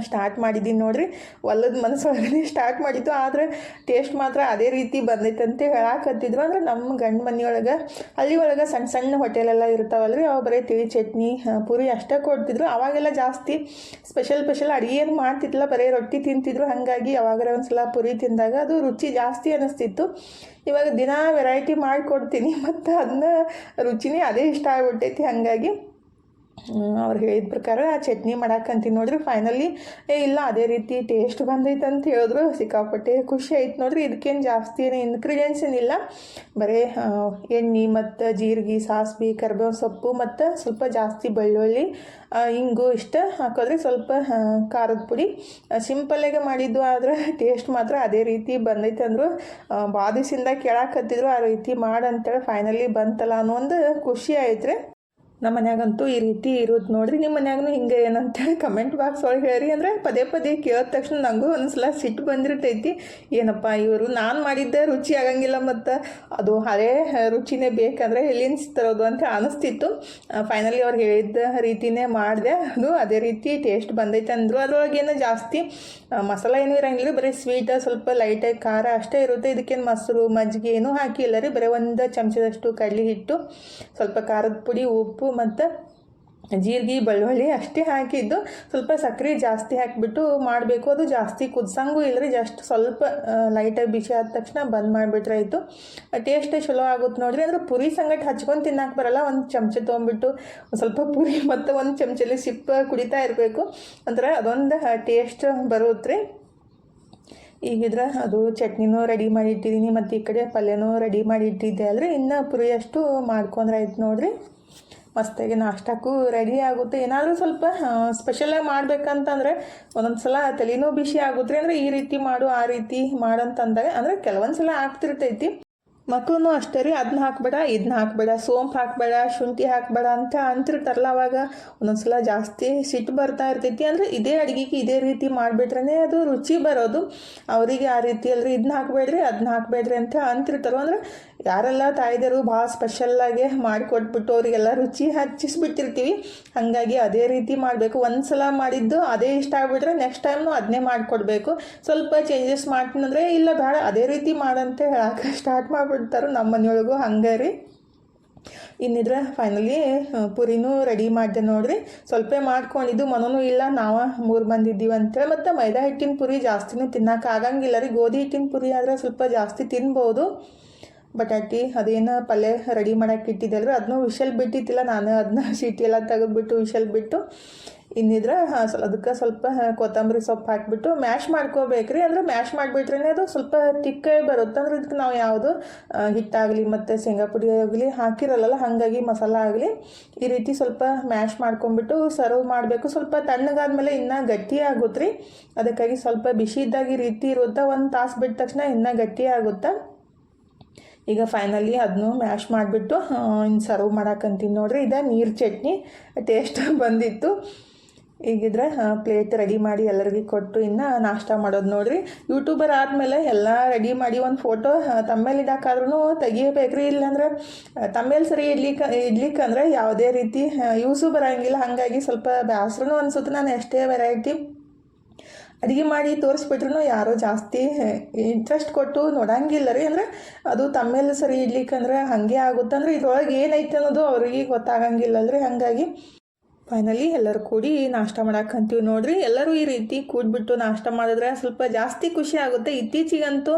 Speaker 1: ಸ್ಟಾರ್ಟ್ ಮಾಡಿದ್ದೀನಿ ನೋಡ್ರಿ. ಒಲ್ಲದ ಮನಸ್ಸೊಳಗನೆ ಸ್ಟಾರ್ಟ್ ಮಾಡಿದ್ದು. ಆದರೆ ಟೇಸ್ಟ್ ಮಾತ್ರ ಅದೇ ರೀತಿ ಬಂದೈತಂತ ಹೇಳಾಕತ್ತಿದ್ರು ಅಂದ್ರೆ ನಮ್ಮ ಗಂಡು ಮನೆಯೊಳಗೆ ಅಲ್ಲಿ ಒಳಗೆ ಸಣ್ಣ ಸಣ್ಣ ಹೋಟೆಲೆಲ್ಲ ಇರ್ತಾವಲ್ರಿ. ಅವು ಬರೀ ತಿಳಿ ಚಟ್ನಿ ಪೂರಿ ಅಷ್ಟೇ ಕೊಡ್ತಿದ್ರು. ಅವಾಗೆಲ್ಲ ಜಾಸ್ತಿ ಸ್ಪೆಷಲ್ ಸ್ಪೆಷಲ್ ಅಡುಗೆ ಏನು ಮಾಡ್ತಿದ್ದಿಲ್ಲ. ಬರೀ ರೊಟ್ಟಿ ತಿಂತಿದ್ರು. ಹಾಗಾಗಿ ಯಾವಾಗಾರ ಒಂದು ಸಲ ಪುರಿ ತಿಂದಾಗ ಅದು ರುಚಿ ಜಾಸ್ತಿ ಅನ್ನಿಸ್ತಿತ್ತು ಇವಾಗ ದಿನ ವೆರೈಟಿ ಮಾಡಿಕೊಡ್ತೀನಿ. ಮತ್ತು ಅದನ್ನ ರುಚಿನೇ ಅದೇ ಇಷ್ಟ ಆಗ್ಬಿಟ್ಟೈತಿ. ಹಾಗಾಗಿ ಅವ್ರು ಹೇಳಿದ ಪ್ರಕಾರ ಚಟ್ನಿ ಮಾಡಾಕಂತೀನಿ ನೋಡ್ರಿ. ಫೈನಲಿ ಏ, ಇಲ್ಲ, ಅದೇ ರೀತಿ ಟೇಸ್ಟ್ ಬಂದೈತೆ ಅಂತ ಹೇಳಿದ್ರು. ಸಿಕ್ಕಾಪಟ್ಟೆ ಖುಷಿ ಆಯ್ತು ನೋಡ್ರಿ. ಇದಕ್ಕೇನು ಜಾಸ್ತಿ ಏನು ಇನ್ಗ್ರೀಡಿಯೆಂಟ್ಸ್ ಏನಿಲ್ಲ. ಬರೀ ಎಣ್ಣೆ ಮತ್ತು ಜೀರಿಗೆ, ಸಾಸಿವೆ, ಕರಿಬೇವು ಸೊಪ್ಪು ಮತ್ತು ಸ್ವಲ್ಪ ಜಾಸ್ತಿ ಬೆಳ್ಳುಳ್ಳಿ ಇಂಗು ಇಷ್ಟ ಹಾಕಿದ್ರೆ ಸ್ವಲ್ಪ ಖಾರದ ಪುಡಿ. ಸಿಂಪಲ್ಲಾಗೆ ಮಾಡಿದ್ದು ಆದರೆ ಟೇಸ್ಟ್ ಮಾತ್ರ ಅದೇ ರೀತಿ ಬಂದೈತೆ ಅಂದರು. ಬಾದಿಸಿಂದ ಕೇಳಾಕತ್ತಿದ್ರು ಆ ರೀತಿ ಮಾಡಂತೇಳಿ ಫೈನಲಿ ಬಂತಲ್ಲ ಅನ್ನೋ ಒಂದು ಖುಷಿ ಆಯ್ತು ನಮ್ಮ ಮನ್ಯಾಗಂತೂ ಈ ರೀತಿ ಇರೋದು ನೋಡ್ರಿ. ನಿಮ್ಮ ಮನ್ಯಾಗೂ ಹಿಂಗೆ ಏನಂತೇಳಿ ಕಮೆಂಟ್ ಬಾಕ್ಸ್ ಒಳಗೆ ಹೇಳಿ ಅಂದರೆ ಪದೇ ಪದೇ ಕೇಳಿದ ತಕ್ಷಣ ನನಗೂ ಒಂದ್ಸಲ ಸಿಟ್ಟು ಬಂದಿರ್ತೈತಿ. ಏನಪ್ಪ ಇವರು? ನಾನು ಮಾಡಿದ್ದೆ ರುಚಿ ಆಗಂಗಿಲ್ಲ ಮತ್ತು ಅದು ಹಳೆ ರುಚಿನೇ ಬೇಕಂದರೆ ಎಲ್ಲಿಂದ ತರೋದು ಅಂತ ಅನಿಸ್ತಿತ್ತು. ಫೈನಲಿ ಅವ್ರು ಹೇಳಿದ್ದ ರೀತಿನೇ ಮಾಡಿದೆ. ಅದು ಅದೇ ರೀತಿ ಟೇಸ್ಟ್ ಬಂದೈತೆ ಅಂದರು. ಅದರೊಳಗೇನು ಜಾಸ್ತಿ ಮಸಾಲ ಏನೂ ಇರಂಗಿಲ್ಲ. ಬರೀ ಸ್ವೀಟ ಸ್ವಲ್ಪ ಲೈಟಾಗಿ ಖಾರ ಅಷ್ಟೇ ಇರುತ್ತೆ. ಇದಕ್ಕೇನು ಮೊಸರು, ಮಜ್ಜಿಗೆ ಏನೂ ಹಾಕಿಲ್ಲ ರೀ. ಬರೀ ಒಂದು ಚಮಚದಷ್ಟು ಕಡಲೆ ಹಿಟ್ಟು, ಸ್ವಲ್ಪ ಖಾರದ ಪುಡಿ, ಉಪ್ಪು ಮತ್ತು ಜೀರಿಗೆ, ಬೆಳ್ಳುಳ್ಳಿ ಅಷ್ಟೇ ಹಾಕಿದ್ದು. ಸ್ವಲ್ಪ ಸಕ್ಕರೆ ಜಾಸ್ತಿ ಹಾಕಿಬಿಟ್ಟು ಮಾಡಬೇಕು. ಅದು ಜಾಸ್ತಿ ಕುದಿಸಂಗೂ ಇಲ್ಲ ರೀ. ಜಸ್ಟ್ ಸ್ವಲ್ಪ ಲೈಟಾಗಿ ಬಿಸಿ ಆದ ತಕ್ಷಣ ಬಂದ್ ಮಾಡಿಬಿಟ್ರೆ ಆಯಿತು. ಟೇಸ್ಟ್ ಚಲೋ ಆಗುತ್ತೆ ನೋಡಿರಿ. ಅಂದ್ರೆ ಪುರಿ ಸಂಗಟ ಹಚ್ಕೊಂಡು ತಿನ್ನಕ್ಕೆ ಬರಲ್ಲ. ಒಂದು ಚಮಚ ತೊಗೊಂಬಿಟ್ಟು ಸ್ವಲ್ಪ ಪುರಿ ಮತ್ತು ಒಂದು ಚಮಚಲ್ಲಿ ಸಿಪ್ಪ ಕುಡಿತಾ ಇರಬೇಕು. ಅಂದ್ರೆ ಅದೊಂದು ಟೇಸ್ಟ್ ಬರುತ್ತೆ ಈಗಿದ್ರೆ ಅದು ಚಟ್ನಿನೂ ರೆಡಿ ಮಾಡಿ ಇಟ್ಟಿದ್ದೀನಿ. ಮತ್ತು ಈ ಕಡೆ ಪಲ್ಯನೂ ರೆಡಿ ಮಾಡಿ ಇಟ್ಟಿದ್ದೆ ಅಲ್ರಿ. ಇನ್ನು ಪುರಿ ಅಷ್ಟು ಮಾಡ್ಕೊಂಡ್ರೆ ಆಯ್ತು ನೋಡ್ರಿ. ಮಸ್ತಾಗಿ ನಾಷ್ಟಕ್ಕೂ ರೆಡಿ ಆಗುತ್ತೆ. ಏನಾದರೂ ಸ್ವಲ್ಪ ಸ್ಪೆಷಲಾಗಿ ಮಾಡಬೇಕಂತಂದರೆ ಒಂದೊಂದು ಸಲ ತಲೆನೋ ಬಿಸಿ ಆಗುತ್ತೆ ಅಂದರೆ ಈ ರೀತಿ ಮಾಡು, ಆ ರೀತಿ ಮಾಡಂತಂದಾಗ ಅಂದರೆ ಕೆಲವೊಂದು ಸಲ ಆಗ್ತಿರ್ತೈತಿ. ಮಕ್ಕಳು ಅಷ್ಟೇ ರೀ ಅದನ್ನ ಹಾಕ್ಬೇಡ ಇದನ್ನ ಹಾಕ್ಬೇಡ, ಸೋಂಪು ಹಾಕ್ಬೇಡ, ಶುಂಠಿ ಹಾಕ್ಬೇಡ ಅಂತ ಅಂತಿರ್ತಾರಲ್ಲ ಅವಾಗ ಒಂದೊಂದ್ಸಲ ಜಾಸ್ತಿ ಸಿಟ್ಟು ಬರ್ತಾ ಇರ್ತೈತಿ. ಅಂದರೆ ಇದೇ ಅಡುಗೆಗೆ ಇದೇ ರೀತಿ ಮಾಡಿಬಿಟ್ರೇ ಅದು ರುಚಿ ಬರೋದು. ಅವರಿಗೆ ಆ ರೀತಿ ಅಲ್ರಿ ಇದನ್ನ ಹಾಕ್ಬೇಡ್ರಿ ಅದನ್ನ ಹಾಕ್ಬೇಡ್ರಿ ಅಂತ ಅಂತಿರ್ತಾರೋ ಅಂದರೆ ಯಾರೆಲ್ಲ ತಾಯಿದರು ಭಾಳ ಸ್ಪೆಷಲ್ಲಾಗಿ ಮಾಡಿಕೊಟ್ಬಿಟ್ಟು ಅವರಿಗೆಲ್ಲ ರುಚಿ ಹಚ್ಚಿಸ್ಬಿಟ್ಟಿರ್ತೀವಿ. ಹಾಗಾಗಿ ಅದೇ ರೀತಿ ಮಾಡಬೇಕು. ಒಂದು ಸಲ ಮಾಡಿದ್ದು ಅದೇ ಇಷ್ಟ ಆಗಿಬಿಟ್ರೆ ನೆಕ್ಸ್ಟ್ ಟೈಮ್ನು ಅದನ್ನೇ ಮಾಡಿಕೊಡ್ಬೇಕು. ಸ್ವಲ್ಪ ಚೇಂಜಸ್ ಮಾಡ್ತೀನಂದ್ರೆ ಇಲ್ಲ ಬೇಡ, ಅದೇ ರೀತಿ ಮಾಡಂತೆ ಹೇಳಕ್ಕೆ ಸ್ಟಾರ್ಟ್ ಮಾಡಿಬಿಡ್ತಾರೆ ನಮ್ಮ ಮನೆಯೊಳಗೂ ಹಂಗೆ ರೀ. ಇನ್ನಿದ್ರೆ ಫೈನಲಿ ಪುರಿನೂ ರೆಡಿ ಮಾಡಿದೆ ನೋಡ್ರಿ. ಸ್ವಲ್ಪ ಮಾಡ್ಕೊಂಡಿದ್ದು ಮನೂ ಇಲ್ಲ, ನಾವು ಮೂರು ಬಂದಿದ್ದೀವಿ ಅಂತೇಳಿ. ಮತ್ತು ಮೈದಾ ಹಿಟ್ಟಿನ ಪುರಿ ಜಾಸ್ತಿನೂ ತಿನ್ನೋಕ್ಕಾಗಂಗಿಲ್ಲ ರೀ. ಗೋಧಿ ಹಿಟ್ಟಿನ ಪುರಿ ಆದರೆ ಸ್ವಲ್ಪ ಜಾಸ್ತಿ ತಿನ್ಬೋದು. ಬಟಾಟಿ ಅದೇನು ಪಲ್ಯ ರೆಡಿ ಮಾಡೋಕೆ ಇಟ್ಟಿದ್ದಲ್ರಿ. ಅದನ್ನೂ ವಿಷಲ್ ಬಿಟ್ಟಿತ್ತಿಲ್ಲ. ನಾನು ಅದನ್ನ ಸೀಟಿ ಎಲ್ಲ ತೆಗೆದ್ಬಿಟ್ಟು ವಿಷಲ್ ಬಿಟ್ಟು ಇನ್ನಿದ್ರೆ ಅದಕ್ಕೆ ಸ್ವಲ್ಪ ಕೊತ್ತಂಬರಿ ಸೊಪ್ಪು ಹಾಕಿಬಿಟ್ಟು ಮ್ಯಾಶ್ ಮಾಡ್ಕೋಬೇಕ್ರಿ. ಅಂದ್ರೆ ಮ್ಯಾಶ್ ಮಾಡಿಬಿಟ್ರೆ ಅದು ಸ್ವಲ್ಪ ತಿಕ್ಕಾಗಿ ಬರುತ್ತೆ. ಅಂದ್ರೆ ಇದಕ್ಕೆ ನಾವು ಯಾವುದು ಹಿಟ್ಟಾಗಲಿ ಮತ್ತು ಶೇಂಗಾ ಪುಡಿ ಆಗಲಿ ಹಾಕಿರಲ್ಲ ಹಾಗಾಗಿ ಮಸಾಲ ಆಗಲಿ ಈ ರೀತಿ ಸ್ವಲ್ಪ ಮ್ಯಾಶ್ ಮಾಡ್ಕೊಂಬಿಟ್ಟು ಸರ್ವ್ ಮಾಡಬೇಕು. ಸ್ವಲ್ಪ ತಣ್ಣಗಾದ್ಮೇಲೆ ಇನ್ನೂ ಗಟ್ಟಿ ಆಗುತ್ತೆ ರೀ ಅದಕ್ಕಾಗಿ ಸ್ವಲ್ಪ ಬಿಸಿ ಇದ್ದಾಗ ಈ ರೀತಿ ಇರುತ್ತೆ? ಒಂದು ತಾಸು ಬಿಟ್ಟ ತಕ್ಷಣ ಇನ್ನೂ ಗಟ್ಟಿ ಆಗುತ್ತೆ? ಈಗ ಫೈನಲಿ ಅದನ್ನು ಮ್ಯಾಶ್ ಮಾಡಿಬಿಟ್ಟು ಇನ್ನು ಸರ್ವ್ ಮಾಡಾಕಂತೀನಿ ನೋಡಿರಿ. ಇದು ನೀರು ಚಟ್ನಿ ಟೇಸ್ಟ್ ಬಂದಿತ್ತು. ಈಗಿದ್ರೆ ಪ್ಲೇಟ್ ರೆಡಿ ಮಾಡಿ ಎಲ್ಲರಿಗೂ ಕೊಟ್ಟು ಇನ್ನು ನಾಷ್ಟ ಮಾಡೋದು ನೋಡಿರಿ. ಯೂಟ್ಯೂಬರ್ ಆದಮೇಲೆ ಎಲ್ಲ ರೆಡಿ ಮಾಡಿ ಒಂದು ಫೋಟೋ ತಮ್ಮೇಲೆ ತೆಗಿಯಬೇಕು ತೆಗಿಯಬೇಕ್ರಿ. ಇಲ್ಲಾಂದ್ರೆ ತಮ್ಮೇಲೆ ಸರಿ ಇಡ್ಲಿಕ್ಕೆ ಇಡ್ಲಿಕ್ಕೆ ಅಂದರೆ ಯಾವುದೇ ರೀತಿ ಯೂಸು ಬರೋಂಗಿಲ್ಲ. ಹಾಗಾಗಿ ಸ್ವಲ್ಪ ಬೇಸರನೂ ಅನ್ಸುತ್ತೆ. ನಾನು ಎಷ್ಟೇ ವೆರೈಟಿ ಅಡುಗೆ ಮಾಡಿ ತೋರಿಸ್ಬಿಟ್ರು ಯಾರೋ ಜಾಸ್ತಿ ಇಂಟ್ರೆಸ್ಟ್ ಕೊಟ್ಟು ನೋಡಂಗಿಲ್ಲ ರೀ. ಅಂದರೆ ಅದು ತಮ್ಮೇಲೆ ಸರಿ ಇಡ್ಲಿಕ್ಕಂದ್ರೆ ಹಾಗೆ ಆಗುತ್ತೆ. ಆಗುತ್ತಂದ್ರೆ ಇದ್ರೊಳಗೆ ಏನೈತೆ ಅನ್ನೋದು ಅವ್ರಿಗೆ ಗೊತ್ತಾಗಂಗಿಲ್ಲಲ್ರಿ ಹಾಗಾಗಿ ಫೈನಲಿ ಎಲ್ಲರೂ ಕೂಡಿ ನಾಷ್ಟ ಮಾಡಕ್ಕಂತೀವಿ ನೋಡ್ರಿ. ಎಲ್ಲರೂ ಈ ರೀತಿ ಕೂಡ್ಬಿಟ್ಟು ನಾಷ್ಟ ಮಾಡಿದ್ರೆ ಸ್ವಲ್ಪ ಜಾಸ್ತಿ ಖುಷಿ ಆಗುತ್ತೆ. ಇತ್ತೀಚಿಗಂತೂ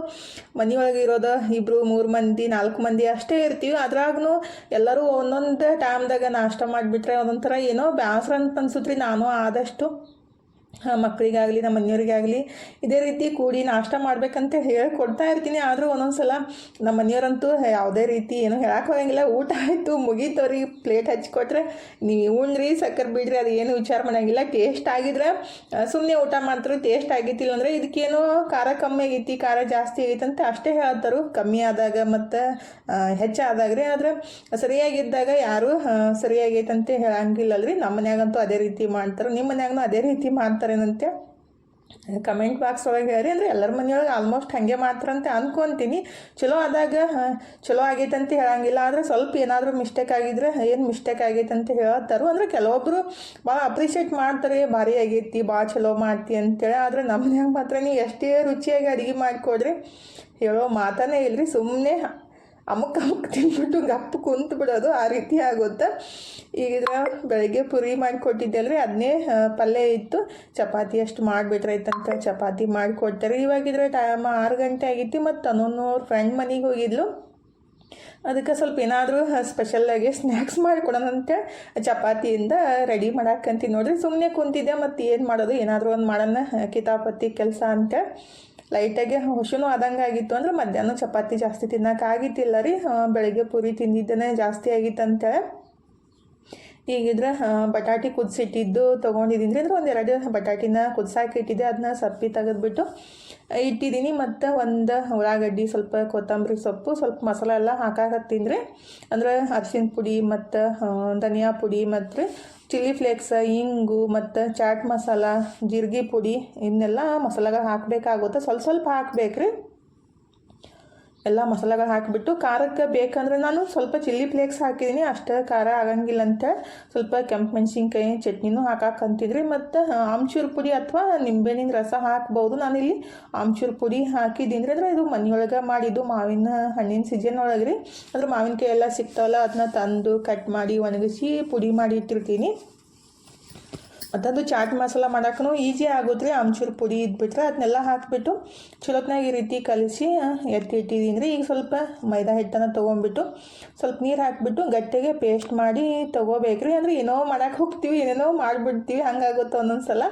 Speaker 1: ಮನೆಯೊಳಗೆ ಇರೋದು ಇಬ್ಬರು ಮೂರು ಮಂದಿ, ನಾಲ್ಕು ಮಂದಿ ಅಷ್ಟೇ ಇರ್ತೀವಿ. ಅದ್ರಾಗೂ ಎಲ್ಲರೂ ಒಂದೊಂದು ಟೈಮ್ದಾಗ ನಾಷ್ಟ ಮಾಡಿಬಿಟ್ರೆ ಒಂದೊಂದು ಥರ ಏನೋ ಬೇಸರ ಅಂತ ಅನ್ಸುತ್ತೆ ನಾನು ಆದಷ್ಟು ಮಕ್ಕಳಿಗಾಗಲಿ, ನಮ್ಮ ಮನೆಯವ್ರಿಗಾಗಲಿ ಇದೇ ರೀತಿ ಕೂಡಿ ನಾಷ್ಟ ಮಾಡಬೇಕಂತ ಹೇಳ್ಕೊಡ್ತಾ ಇರ್ತೀನಿ. ಆದರೂ ಒಂದೊಂದು ಸಲ ನಮ್ಮ ಮನೆಯವರಂತೂ ಯಾವುದೇ ರೀತಿ ಏನು ಹೇಳಕ್ಕೆ ಹೋಗಂಗಿಲ್ಲ. ಊಟ ಆಯಿತು ಮುಗೀತವ್ರಿಗೆ ಪ್ಲೇಟ್ ಹಚ್ಕೊಟ್ರೆ ನೀವು ಉಣ್ರಿ, ಸಕ್ಕರೆ ಬಿಡ್ರಿ, ಅದು ಏನು ವಿಚಾರ ಮಾಡಂಗಿಲ್ಲ. ಟೇಸ್ಟ್ ಆಗಿದ್ರೆ ಸುಮ್ಮನೆ ಊಟ ಮಾಡ್ತಾರೆ ಟೇಸ್ಟ್ ಆಗಿತ್ತಿಲ್ಲ ಅಂದರೆ ಇದಕ್ಕೇನೋ ಖಾರ ಕಮ್ಮಿ ಆಗೈತಿ, ಖಾರ ಜಾಸ್ತಿ ಆಗೈತೆ ಅಂತ ಅಷ್ಟೇ ಹೇಳ್ತಾರೆ. ಕಮ್ಮಿ ಆದಾಗ ಮತ್ತು ಹೆಚ್ಚಾದಾಗ ರೀ ಆದ್ರೆ ಸರಿಯಾಗಿದ್ದಾಗ ಯಾರು ಸರಿಯಾಗೈತೆ ಅಂತ ಹೇಳಂಗಿಲ್ಲಲ್ರಿ ನಮ್ಮ ಮನ್ಯಾಗಂತೂ ಅದೇ ರೀತಿ ಮಾಡ್ತಾರೆ. ನಿಮ್ಮ ಮನ್ಯಾಗೂ ಅದೇ ರೀತಿ ಮಾಡ್ತಾರೇನಂತೆ ಕಮೆಂಟ್ ಬಾಕ್ಸ್ ಒಳಗೆ ರೀ ಅಂದರೆ ಎಲ್ಲರ ಮನೆಯೊಳಗೆ ಆಲ್ಮೋಸ್ಟ್ ಹಾಗೆ ಮಾತ್ರ ಅಂತ ಅನ್ಕೊತೀನಿ. ಚಲೋ ಆದಾಗ ಚಲೋ ಆಗೈತೆ ಅಂತ ಹೇಳಂಗಿಲ್ಲ. ಆದರೆ ಸ್ವಲ್ಪ ಏನಾದರೂ ಮಿಸ್ಟೇಕ್ ಆಗಿದ್ರೆ ಏನು ಮಿಸ್ಟೇಕ್ ಆಗೈತೆ ಅಂತ ಹೇಳ್ತಾರೋ. ಅಂದರೆ ಕೆಲವೊಬ್ಬರು ಭಾಳ ಅಪ್ರಿಷಿಯೇಟ್ ಮಾಡ್ತಾರೆ, ಭಾರಿ ಆಗೈತಿ, ಭಾಳ ಚಲೋ ಮಾಡ್ತಿ ಅಂತೇಳಿ. ಆದರೆ ನಮ್ಮ ಮಾತ್ರ ನೀವು ಎಷ್ಟೇ ರುಚಿಯಾಗಿ ಅಡುಗೆ ಮಾಡಿಕೊಡ್ರಿ ಹೇಳೋ ಮಾತನೇ ಇಲ್ರಿ. ಸುಮ್ಮನೆ ಅಮುಕ್ ಅಮುಕ್ ತಿಂದ್ಬಿಟ್ಟು ಗಪ್ಪು ಕುಂತು ಬಿಡೋದು ಆ ರೀತಿ ಆಗುತ್ತೆ. ಈಗ ಬೆಳಗ್ಗೆ ಪುರಿ ಮಾಡಿಕೊಟ್ಟಿದ್ದೆ ಅಲ್ರಿ ಅದನ್ನೇ ಪಲ್ಯ ಇತ್ತು. ಚಪಾತಿ ಅಷ್ಟು ಮಾಡಿಬಿಟ್ರಾಯ್ತಂತ ಚಪಾತಿ ಮಾಡಿಕೊಡ್ತಾರೆ. ಇವಾಗಿದ್ರೆ ಟೈಮ್ ಆರು ಗಂಟೆ ಆಗಿತ್ತು, ಮತ್ತು ತನ್ನೊಂದು ಫ್ರೆಂಡ್ ಮನೆಗೆ ಹೋಗಿದ್ಲು. ಅದಕ್ಕೆ ಸ್ವಲ್ಪ ಏನಾದರೂ ಸ್ಪೆಷಲ್ಲಾಗಿ ಸ್ನ್ಯಾಕ್ಸ್ ಮಾಡಿಕೊಡೋಣ ಅಂತೇಳಿ ಚಪಾತಿಯಿಂದ ರೆಡಿ ಮಾಡಕ್ಕಂತೀನಿ ನೋಡ್ರಿ. ಸುಮ್ಮನೆ ಕುಂತಿದ್ದೆ, ಮತ್ತು ಏನು ಮಾಡೋದು? ಏನಾದರೂ ಒಂದು ಮಾಡೋಣ, ಕಿತಾಪತಿ ಕೆಲಸ ಅಂತೇಳಿ ಲೈಟಾಗಿ ಹುಷನೂ ಆದಂಗೆ ಆಗಿತ್ತು ಅಂದ್ರೆ ಮಧ್ಯಾಹ್ನ ಚಪಾತಿ ಜಾಸ್ತಿ ತಿನ್ನೋಕ್ಕಾಗಿತ್ತಿಲ್ಲ ರೀ. ಬೆಳಗ್ಗೆ ಪುರಿ ತಿಂದಿದ್ದೇನೆ ಜಾಸ್ತಿ ಆಗಿತ್ತು ಅಂತೇಳಿ ಈಗಿದ್ರೆ ಬಟಾಟಿ ಕುದಿಸಿಟ್ಟಿದ್ದು ತೊಗೊಂಡಿದ್ದೀನಿ. ಅಂದ್ರೆ ಎರಡು ಬಟಾಟಿನ ಕುದಿಸಾಕಿ ಇಟ್ಟಿದ್ದೆ ಅದನ್ನ ಸಪ್ಪಿ ತೆಗೆದ್ಬಿಟ್ಟು ಇಟ್ಟಿದ್ದೀನಿ. ಮತ್ತು ಒಂದು ಉಳ್ಳಾಗಡ್ಡಿ, ಸ್ವಲ್ಪ ಕೊತ್ತಂಬರಿ ಸೊಪ್ಪು, ಸ್ವಲ್ಪ ಮಸಾಲೆ ಎಲ್ಲ ಹಾಕಾಕತ್ತೀನಿ ಅಂದ್ರೆ ಅರಿಶಿನ ಪುಡಿ ಮತ್ತು ಧನಿಯಾ ಪುಡಿ ಮತ್ತು ಚಿಲ್ಲಿ ಫ್ಲೇಕ್ಸ್, ಇಂಗು ಮತ್ತು ಚಾಟ್ ಮಸಾಲ, ಜೀರಿಗೆ ಪುಡಿ ಇವನ್ನೆಲ್ಲ ಮಸಾಲೆಗಳು ಹಾಕಬೇಕಾಗುತ್ತೆ. ಸ್ವಲ್ಪ ಸ್ವಲ್ಪ ಹಾಕ್ಬೇಕು ರೀ ಎಲ್ಲ ಮಸಾಲೆಗಳು ಹಾಕಿಬಿಟ್ಟು ಖಾರಕ್ಕೆ ಬೇಕಂದ್ರೆ ನಾನು ಸ್ವಲ್ಪ ಚಿಲ್ಲಿ ಫ್ಲೇಕ್ಸ್ ಹಾಕಿದ್ದೀನಿ, ಅಷ್ಟೇ ಖಾರ ಆಗಂಗಿಲ್ಲ ಅಂತ ಸ್ವಲ್ಪ ಕೆಂಪು ಮೆಣಸಿನ್ಕಾಯಿ, ಚಟ್ನಿನೂ ಹಾಕಾಕಂತಿದ್ರಿ ಮತ್ತು ಆಮ್ಚೂರ್ ಪುಡಿ ಅಥವಾ ನಿಂಬೆಹಣ್ಣಿನ ರಸ ಹಾಕ್ಬೋದು. ನಾನಿಲ್ಲಿ ಆಮ್ಚೂರ್ ಪುಡಿ ಹಾಕಿದ್ದೀನಿ. ರೀ ಅಂದರೆ ಇದು ಮನೆಯೊಳಗೆ ಮಾಡಿದ್ದು ಮಾವಿನ ಹಣ್ಣಿನ ಸೀಸನ್ ಒಳಗೆ ರೀ. ಅಂದ್ರೆ ಮಾವಿನಕಾಯಿ ಎಲ್ಲ ಸಿಗ್ತಾವಲ್ಲ ಅದನ್ನ ತಂದು ಕಟ್ ಮಾಡಿ ಒಣಗಿಸಿ ಪುಡಿ ಮಾಡಿ ಇಟ್ಟಿರ್ತೀನಿ. ಮತ್ತದು ಚಾಟ್ ಮಸಾಲ ಮಾಡೋಕ್ಕೂ ಈಸಿ ಆಗುತ್ತೆ ರೀ ಪುಡಿ ಇದ್ಬಿಟ್ರೆ ಅದನ್ನೆಲ್ಲ ಹಾಕಿಬಿಟ್ಟು ಚಲೋತ್ನಾಗ ಈ ರೀತಿ ಕಲಸಿ ಎತ್ತಿಟ್ಟಿದ್ದೀನಿ ರೀ ಈಗ ಸ್ವಲ್ಪ ಮೈದಾ ಹಿಟ್ಟನ್ನು ತೊಗೊಂಡ್ಬಿಟ್ಟು ಸ್ವಲ್ಪ ನೀರು ಹಾಕಿಬಿಟ್ಟು ಗಟ್ಟಿಗೆ ಪೇಸ್ಟ್ ಮಾಡಿ ತೊಗೋಬೇಕ್ರಿ. ಅಂದ್ರೆ ಏನೋ ಮಾಡೋಕ್ಕೆ ಹೋಗ್ತೀವಿ, ಏನೇನೋ ಮಾಡಿಬಿಡ್ತೀವಿ, ಹಂಗಾಗುತ್ತೆ ಒಂದೊಂದು ಸಲ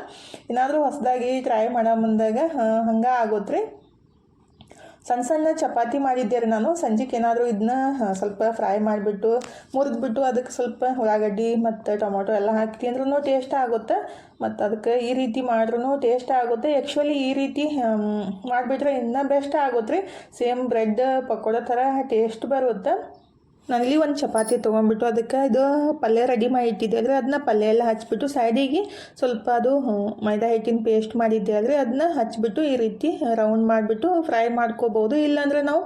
Speaker 1: ಏನಾದರೂ ಹೊಸದಾಗಿ ಟ್ರೈ ಮಾಡೋ ಮುಂದಾಗ ಹಂಗೆ ಆಗುತ್ತೆ ರೀ ಸಣ್ಣ ಸಣ್ಣ ಚಪಾತಿ ಮಾಡಿದ್ದೆ ರೀ ನಾನು. ಸಂಜೆಗೆ ಏನಾದರೂ ಇದನ್ನ ಸ್ವಲ್ಪ ಫ್ರೈ ಮಾಡಿಬಿಟ್ಟು, ಮುರಿದ್ಬಿಟ್ಟು ಅದಕ್ಕೆ ಸ್ವಲ್ಪ ಉಳ್ಳಾಗಡ್ಡಿ ಮತ್ತು ಟೊಮೊಟೊ ಎಲ್ಲ ಹಾಕಿ ಅಂದ್ರೂ ಟೇಸ್ಟ್ ಆಗುತ್ತೆ. ಮತ್ತು ಅದಕ್ಕೆ ಈ ರೀತಿ ಮಾಡ್ರೂ ಟೇಸ್ಟ್ ಆಗುತ್ತೆ. ಆ್ಯಕ್ಚುಲಿ ಈ ರೀತಿ ಮಾಡಿಬಿಟ್ರೆ ಇನ್ನೂ ಬೆಸ್ಟ್ ಆಗುತ್ತೆ ರೀ. ಸೇಮ್ ಬ್ರೆಡ್ ಪಕೋಡ ಥರ ಟೇಸ್ಟ್ ಬರುತ್ತೆ. ನಾನಿಲ್ಲಿ ಒಂದು ಚಪಾತಿ ತೊಗೊಂಡ್ಬಿಟ್ಟು ಅದಕ್ಕೆ ಇದು ಪಲ್ಯ ರೆಡಿ ಮಾಡಿ ಇಟ್ಟಿದ್ದೆ. ಆದರೆ ಅದನ್ನ ಪಲ್ಯ ಎಲ್ಲ ಹಚ್ಬಿಟ್ಟು ಸೈಡಿಗೆ ಸ್ವಲ್ಪ ಅದು ಮೈದಾ ಹಿಟ್ಟಿನ ಪೇಸ್ಟ್ ಮಾಡಿದ್ದೆ. ಆದರೆ ಅದನ್ನ ಹಚ್ಚಿಬಿಟ್ಟು ಈ ರೀತಿ ರೌಂಡ್ ಮಾಡಿಬಿಟ್ಟು ಫ್ರೈ ಮಾಡ್ಕೋಬೋದು. ಇಲ್ಲಾಂದರೆ ನಾವು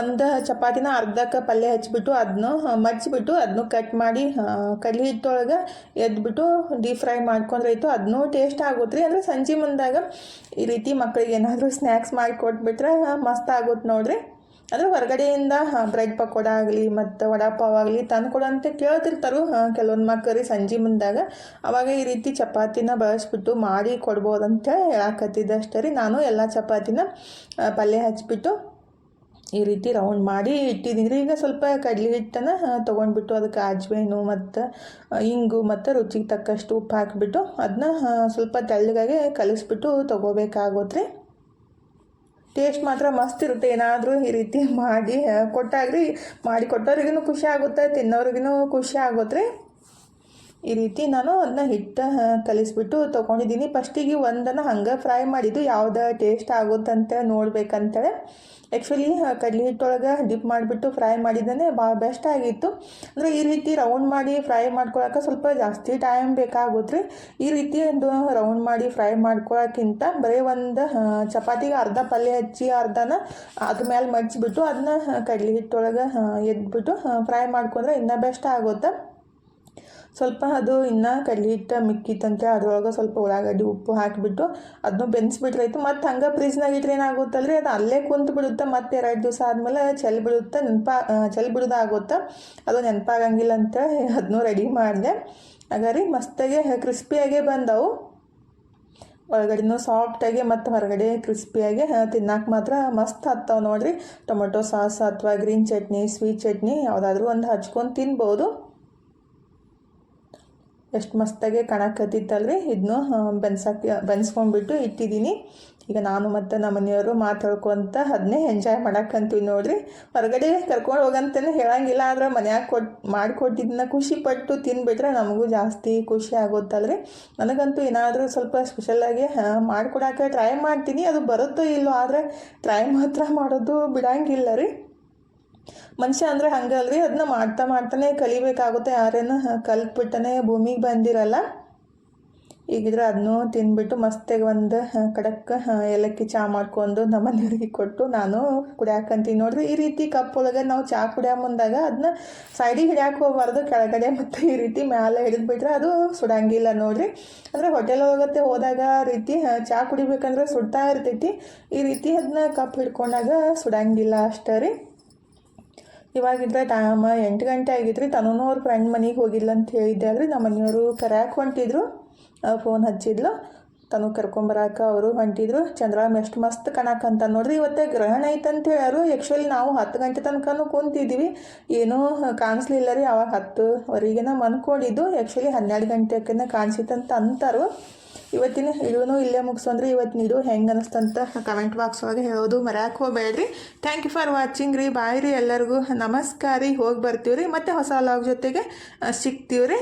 Speaker 1: ಒಂದು ಚಪಾತಿನ ಅರ್ಧಕ್ಕೆ ಪಲ್ಯ ಹಚ್ಬಿಟ್ಟು ಅದನ್ನು ಮಚ್ಚಿಬಿಟ್ಟು ಅದನ್ನು ಕಟ್ ಮಾಡಿ ಕಡ್ಲಿ ಹಿಟ್ಟೊಳಗೆ ಎದ್ಬಿಟ್ಟು ಡೀಪ್ ಫ್ರೈ ಮಾಡ್ಕೊಂಡ್ರೆ ಆಯಿತು. ಅದನ್ನೂ ಟೇಸ್ಟ್ ಆಗುತ್ತೆ ರೀ. ಅಂದರೆ ಸಂಜೆ ಮುಂದಾಗ ಈ ರೀತಿ ಮಕ್ಕಳಿಗೆ ಏನಾದರೂ ಸ್ನ್ಯಾಕ್ಸ್ ಮಾಡಿ ಕೊಟ್ಬಿಟ್ರೆ ಮಸ್ತ್ ಆಗುತ್ತೆ ನೋಡ್ರಿ. ಅಂದ್ರೆ ಹೊರಗಡೆಯಿಂದ ಬ್ರೆಡ್ ಪಕೋಡ ಆಗಲಿ, ಮತ್ತು ವಡಾಪಾವ್ ಆಗಲಿ ತಂದು ಅಂತ ಕೇಳ್ತಿರ್ತಾರೆ ಕೆಲವೊಂದು ಮಕ್ಕಳು ಸಂಜೆ ಮುಂದಾಗ. ಅವಾಗ ಈ ರೀತಿ ಚಪಾತಿನ ಬಳಸ್ಬಿಟ್ಟು ಮಾಡಿ ಕೊಡ್ಬೋದಂತ ಹೇಳಾಕತ್ತಿದ್ದೆ ಅಷ್ಟೇ ರೀ. ನಾನು ಎಲ್ಲ ಚಪಾತಿನ ಪಲ್ಯ ಹಚ್ಬಿಟ್ಟು ಈ ರೀತಿ ರೌಂಡ್ ಮಾಡಿ ಇಟ್ಟಿದ್ದೀನಿ ರೀ. ಈಗ ಸ್ವಲ್ಪ ಕಡ್ಲೆ ಹಿಟ್ಟನ್ನು ತೊಗೊಂಡ್ಬಿಟ್ಟು ಅದಕ್ಕೆ ಅಜ್ವೇನು ಮತ್ತು ಇಂಗು ಮತ್ತು ರುಚಿಗೆ ತಕ್ಕಷ್ಟು ಉಪ್ಪು ಹಾಕಿಬಿಟ್ಟು ಅದನ್ನ ಸ್ವಲ್ಪ ತೆಳ್ಳಗಾಗೆ ಕಲಿಸ್ಬಿಟ್ಟು ತೊಗೋಬೇಕಾಗುತ್ತೆ ರೀ ಟೇಸ್ಟ್ ಮಾತ್ರ ಮಸ್ತ್ ಇರುತ್ತೆ. ಏನಾದರೂ ಈ ರೀತಿ ಮಾಡಿ, ಕೊಟ್ಟಾಗ್ರಿ, ಮಾಡಿ ಕೊಟ್ಟವ್ರಿಗೂ ಖುಷಿ ಆಗುತ್ತೆ ತಿನ್ನೋರಿಗೂ ಖುಷಿ ಆಗುತ್ತೆ ರೀ ಈ ರೀತಿ ನಾನು ಅದನ್ನ ಹಿಟ್ಟು ಕಲಿಸ್ಬಿಟ್ಟು ತೊಗೊಂಡಿದ್ದೀನಿ. ಫಸ್ಟಿಗೆ ಒಂದನ್ನು ಹಂಗೆ ಫ್ರೈ ಮಾಡಿದ್ದು ಯಾವ್ದು ಟೇಸ್ಟ್ ಆಗುತ್ತಂತ ನೋಡ್ಬೇಕಂತೇಳಿ. ಆ್ಯಕ್ಚುಲಿ ಕಡ್ಲಿ ಹಿಟ್ಟೊಳಗೆ ಡಿಪ್ ಮಾಡಿಬಿಟ್ಟು ಫ್ರೈ ಮಾಡಿದ್ದಾನೆ. ಭಾಳ ಬೆಸ್ಟ್ ಆಗಿತ್ತು. ಅಂದರೆ ಈ ರೀತಿ ರೌಂಡ್ ಮಾಡಿ ಫ್ರೈ ಮಾಡ್ಕೊಳಕ್ಕೆ ಸ್ವಲ್ಪ ಜಾಸ್ತಿ ಟೈಮ್ ಬೇಕಾಗುತ್ತೆ ಈ ರೀತಿ ಒಂದು ರೌಂಡ್ ಮಾಡಿ ಫ್ರೈ ಮಾಡ್ಕೊಳಕ್ಕಿಂತ ಬರೀ ಒಂದು ಚಪಾತಿಗೆ ಅರ್ಧ ಪಲ್ಯ ಹಚ್ಚಿ ಅರ್ಧನ ಅದ್ರ ಮೇಲೆ ಮಡ್ಚಿಬಿಟ್ಟು ಅದನ್ನ ಕಡ್ಲೆ ಹಿಟ್ಟೊಳಗೆ ಎದ್ಬಿಟ್ಟು ಫ್ರೈ ಮಾಡ್ಕೊಂಡ್ರೆ ಇನ್ನೂ ಬೆಸ್ಟ್ ಆಗುತ್ತೆ. ಸ್ವಲ್ಪ ಅದು ಇನ್ನೂ ಕಡ್ಲಿ ಹಿಟ್ಟು ಮಿಕ್ಕಿತ್ತಂತೆ ಅದರೊಳಗೆ ಸ್ವಲ್ಪ ಉಳ್ಳಾಗಡ್ಡಿ, ಉಪ್ಪು ಹಾಕಿಬಿಟ್ಟು ಅದನ್ನು ಬೆನ್ಸ್ಬಿಟ್ರಾಯ್ತು. ಮತ್ತು ಹಂಗೆ ಫ್ರಿಜ್ನಾಗ ಇಟ್ರೆ ಏನಾಗುತ್ತಲ್ರಿ ಅದು ಅಲ್ಲೇ ಕುಂತು ಬಿಡುತ್ತೆ? ಮತ್ತೆ ಎರಡು ದಿವಸ ಆದಮೇಲೆ ಚೆಲ್ ಬಿಡುತ್ತೆ? ನೆನಪ ಚೆಲ್ ಬಿಡೋದಾಗುತ್ತೆ? ಅದು ನೆನಪಾಗಂಗಿಲ್ಲ ಅಂತ ಅದನ್ನೂ ರೆಡಿ ಮಾಡಿದೆ. ಹಾಗಾರಿ, ಮಸ್ತಾಗೆ ಕ್ರಿಸ್ಪಿಯಾಗೆ ಬಂದವು. ಒಳಗಡೆನೂ ಸಾಫ್ಟಾಗಿ ಮತ್ತು ಹೊರಗಡೆ ಕ್ರಿಸ್ಪಿಯಾಗಿ ತಿನ್ನಕ್ಕೆ ಮಾತ್ರ ಮಸ್ತ್ ಹತ್ತಾವೆ ನೋಡಿರಿ. ಟೊಮೊಟೊ ಸಾಸ್ ಅಥವಾ ಗ್ರೀನ್ ಚಟ್ನಿ ಸ್ವೀಟ್ ಚಟ್ನಿ, ಯಾವುದಾದ್ರೂ ಒಂದು ಹಚ್ಕೊಂಡು ತಿನ್ಬೋದು. ಎಷ್ಟು ಮಸ್ತಾಗಿ ಕಾಣಕತ್ತಿತ್ತಲ್ರಿ ಇದನ್ನು ಬೆನ್ಸಕ್ಕೆ ಬೆನ್ಸ್ಕೊಂಡ್ಬಿಟ್ಟು ಇಟ್ಟಿದ್ದೀನಿ. ಈಗ ನಾನು ಮತ್ತು ನಮ್ಮ ಮನೆಯವರು ಮಾತಾಡ್ಕೊಂತ ಅದನ್ನೇ ಎಂಜಾಯ್ ಮಾಡಕ್ಕಂತೀವಿ ನೋಡ್ರಿ. ಹೊರಗಡೆ ಕರ್ಕೊಂಡು ಹೋಗಂತಲೇ ಹೇಳಂಗಿಲ್ಲ, ಆದ್ರೆ ಮನ್ಯಾಗ ಕೊಟ್ಟು ಮಾಡಿಕೊಟ್ಟಿದ್ದನ್ನ ಖುಷಿಪಟ್ಟು ತಿನ್ಬಿಟ್ರೆ ನಮಗೂ ಜಾಸ್ತಿ ಖುಷಿ ಆಗುತ್ತಲ್ರಿ. ನನಗಂತೂ ಏನಾದರೂ ಸ್ವಲ್ಪ ಸ್ಪೆಷಲಾಗಿ ಮಾಡಿಕೊಡಕ್ಕೆ ಟ್ರೈ ಮಾಡ್ತೀನಿ. ಅದು ಬರುತ್ತೋ ಇಲ್ಲೋ, ಆದರೆ ಟ್ರೈ ಮಾತ್ರ ಮಾಡೋದು ಬಿಡಂಗಿಲ್ಲ ರೀ. ಮನುಷ್ಯ ಅಂದರೆ ಹಂಗಲ್ರಿ ಅದನ್ನ ಮಾಡ್ತಾ ಮಾಡ್ತಾನೆ ಕಲಿಬೇಕಾಗುತ್ತೆ, ಯಾರೇನು ಕಲ್ತ್ಬಿಟ್ಟನೆ ಭೂಮಿಗೆ ಬಂದಿರಲ್ಲ. ಈಗಿದ್ರೆ ಅದನ್ನೂ ತಿನ್ಬಿಟ್ಟು ಮಸ್ತಾಗಿ ಒಂದು ಕಡಕ್ಕೆ ಏಲಕ್ಕಿ ಚಹಾ ಮಾಡ್ಕೊಂಡು ನಮ್ಮ ಮನೆಯವ್ರಿಗೆ ಕೊಟ್ಟು ನಾನು ಕುಡಿಯಾಕಂತೀನಿ. ನೋಡ್ರಿ, ಈ ರೀತಿ ಕಪ್ ಒಳಗೆ ನಾವು ಚಹಾ ಕುಡಿಯೋ ಮುಂದಾಗ ಅದನ್ನ ಸೈಡಿಗೆ ಹಿಡಿಯಕ್ಕೆ ಹೋಗ್ಬಾರ್ದು, ಕೆಳಗಡೆ ಮತ್ತು ಈ ರೀತಿ ಮ್ಯಾಲೆ ಹಿಡಿದ್ಬಿಟ್ರೆ ಅದು ಸುಡಂಗಿಲ್ಲ ನೋಡ್ರಿ. ಅಂದರೆ ಹೋಟೆಲ್ ಒಳಗತ್ತೆ ಹೋದಾಗ ರೀತಿ ಚಹಾ ಕುಡಿಬೇಕಂದ್ರೆ ಸುಡ್ತಾ ಇರ್ತೈತಿ, ಈ ರೀತಿ ಅದನ್ನ ಕಪ್ ಹಿಡ್ಕೊಂಡಾಗ ಸುಡಂಗಿಲ್ಲ ಅಷ್ಟೇ ರೀ. ಇವಾಗಿದ್ರೆ ಟೈಮ್ ಎಂಟು ಗಂಟೆ ಆಗಿದ್ರಿ ತನೂ ಅವ್ರ ಫ್ರೆಂಡ್ ಮನೆಗೆ ಹೋಗಿಲ್ಲ ಅಂತ ಹೇಳಿದ್ದೆ. ಅಲ್ರಿ ನಮ್ಮ ಮನೆಯವರು ಕರ್ಯಾಕೆ ಹೊಂಟಿದ್ರು. ಫೋನ್ ಹಚ್ಚಿದ್ಲು. ತನು ಕರ್ಕೊಂಬರಾಕ ಅವರು ಹೊಂಟಿದ್ರು. ಚಂದ್ರಾಮ್ ಎಷ್ಟು ಮಸ್ತ್ ಅಂತ ನೋಡ್ರಿ, ಇವತ್ತೇ ಗ್ರಹಣ ಐತಂತ ಹೇಳ್ಯಾರು. ಆ್ಯಕ್ಚುಲಿ ನಾವು ಹತ್ತು ಗಂಟೆ ತನಕನೂ ಕೂತಿದ್ವಿ. ಏನೂ ಕಾಣಿಸ್ಲಿಲ್ಲ ರೀ, ಅವಾಗ ಹತ್ತುವರೆಗೆನ ಮನ್ಕೊಂಡಿದ್ದು. ಆ್ಯಕ್ಚುಲಿ ಹನ್ನೆರಡು ಗಂಟೆಕನ ಕಾಣಿಸಿತ್ತಂತ ಅಂತಾರು. ಇವತ್ತಿನ ಇದೂ ಇಲ್ಲೇ ಮುಗಿಸೋಂದ್ರೆ ಇವತ್ತಿನ ಇದು ಹೆಂಗೆ ಅನಿಸ್ತಂತ ಕಮೆಂಟ್ ಬಾಕ್ಸ್ ಒಳಗೆ ಹೇಳೋದು ಮರ್ಯಾಕೆ ಹೋಗಬೇಡ್ರಿ. ಥ್ಯಾಂಕ್ ಯು ಫಾರ್ ವಾಚಿಂಗ್ ರೀ. ಬಾಯ್ ರೀ ಎಲ್ಲರಿಗೂ. ನಮಸ್ಕಾರ ರೀ. ಹೋಗಿ ಬರ್ತೀವಿ ರೀ ಮತ್ತು ಹೊಸ ಲಾಗ್ ಜೊತೆಗೆ ಸಿಗ್ತೀವಿ ರೀ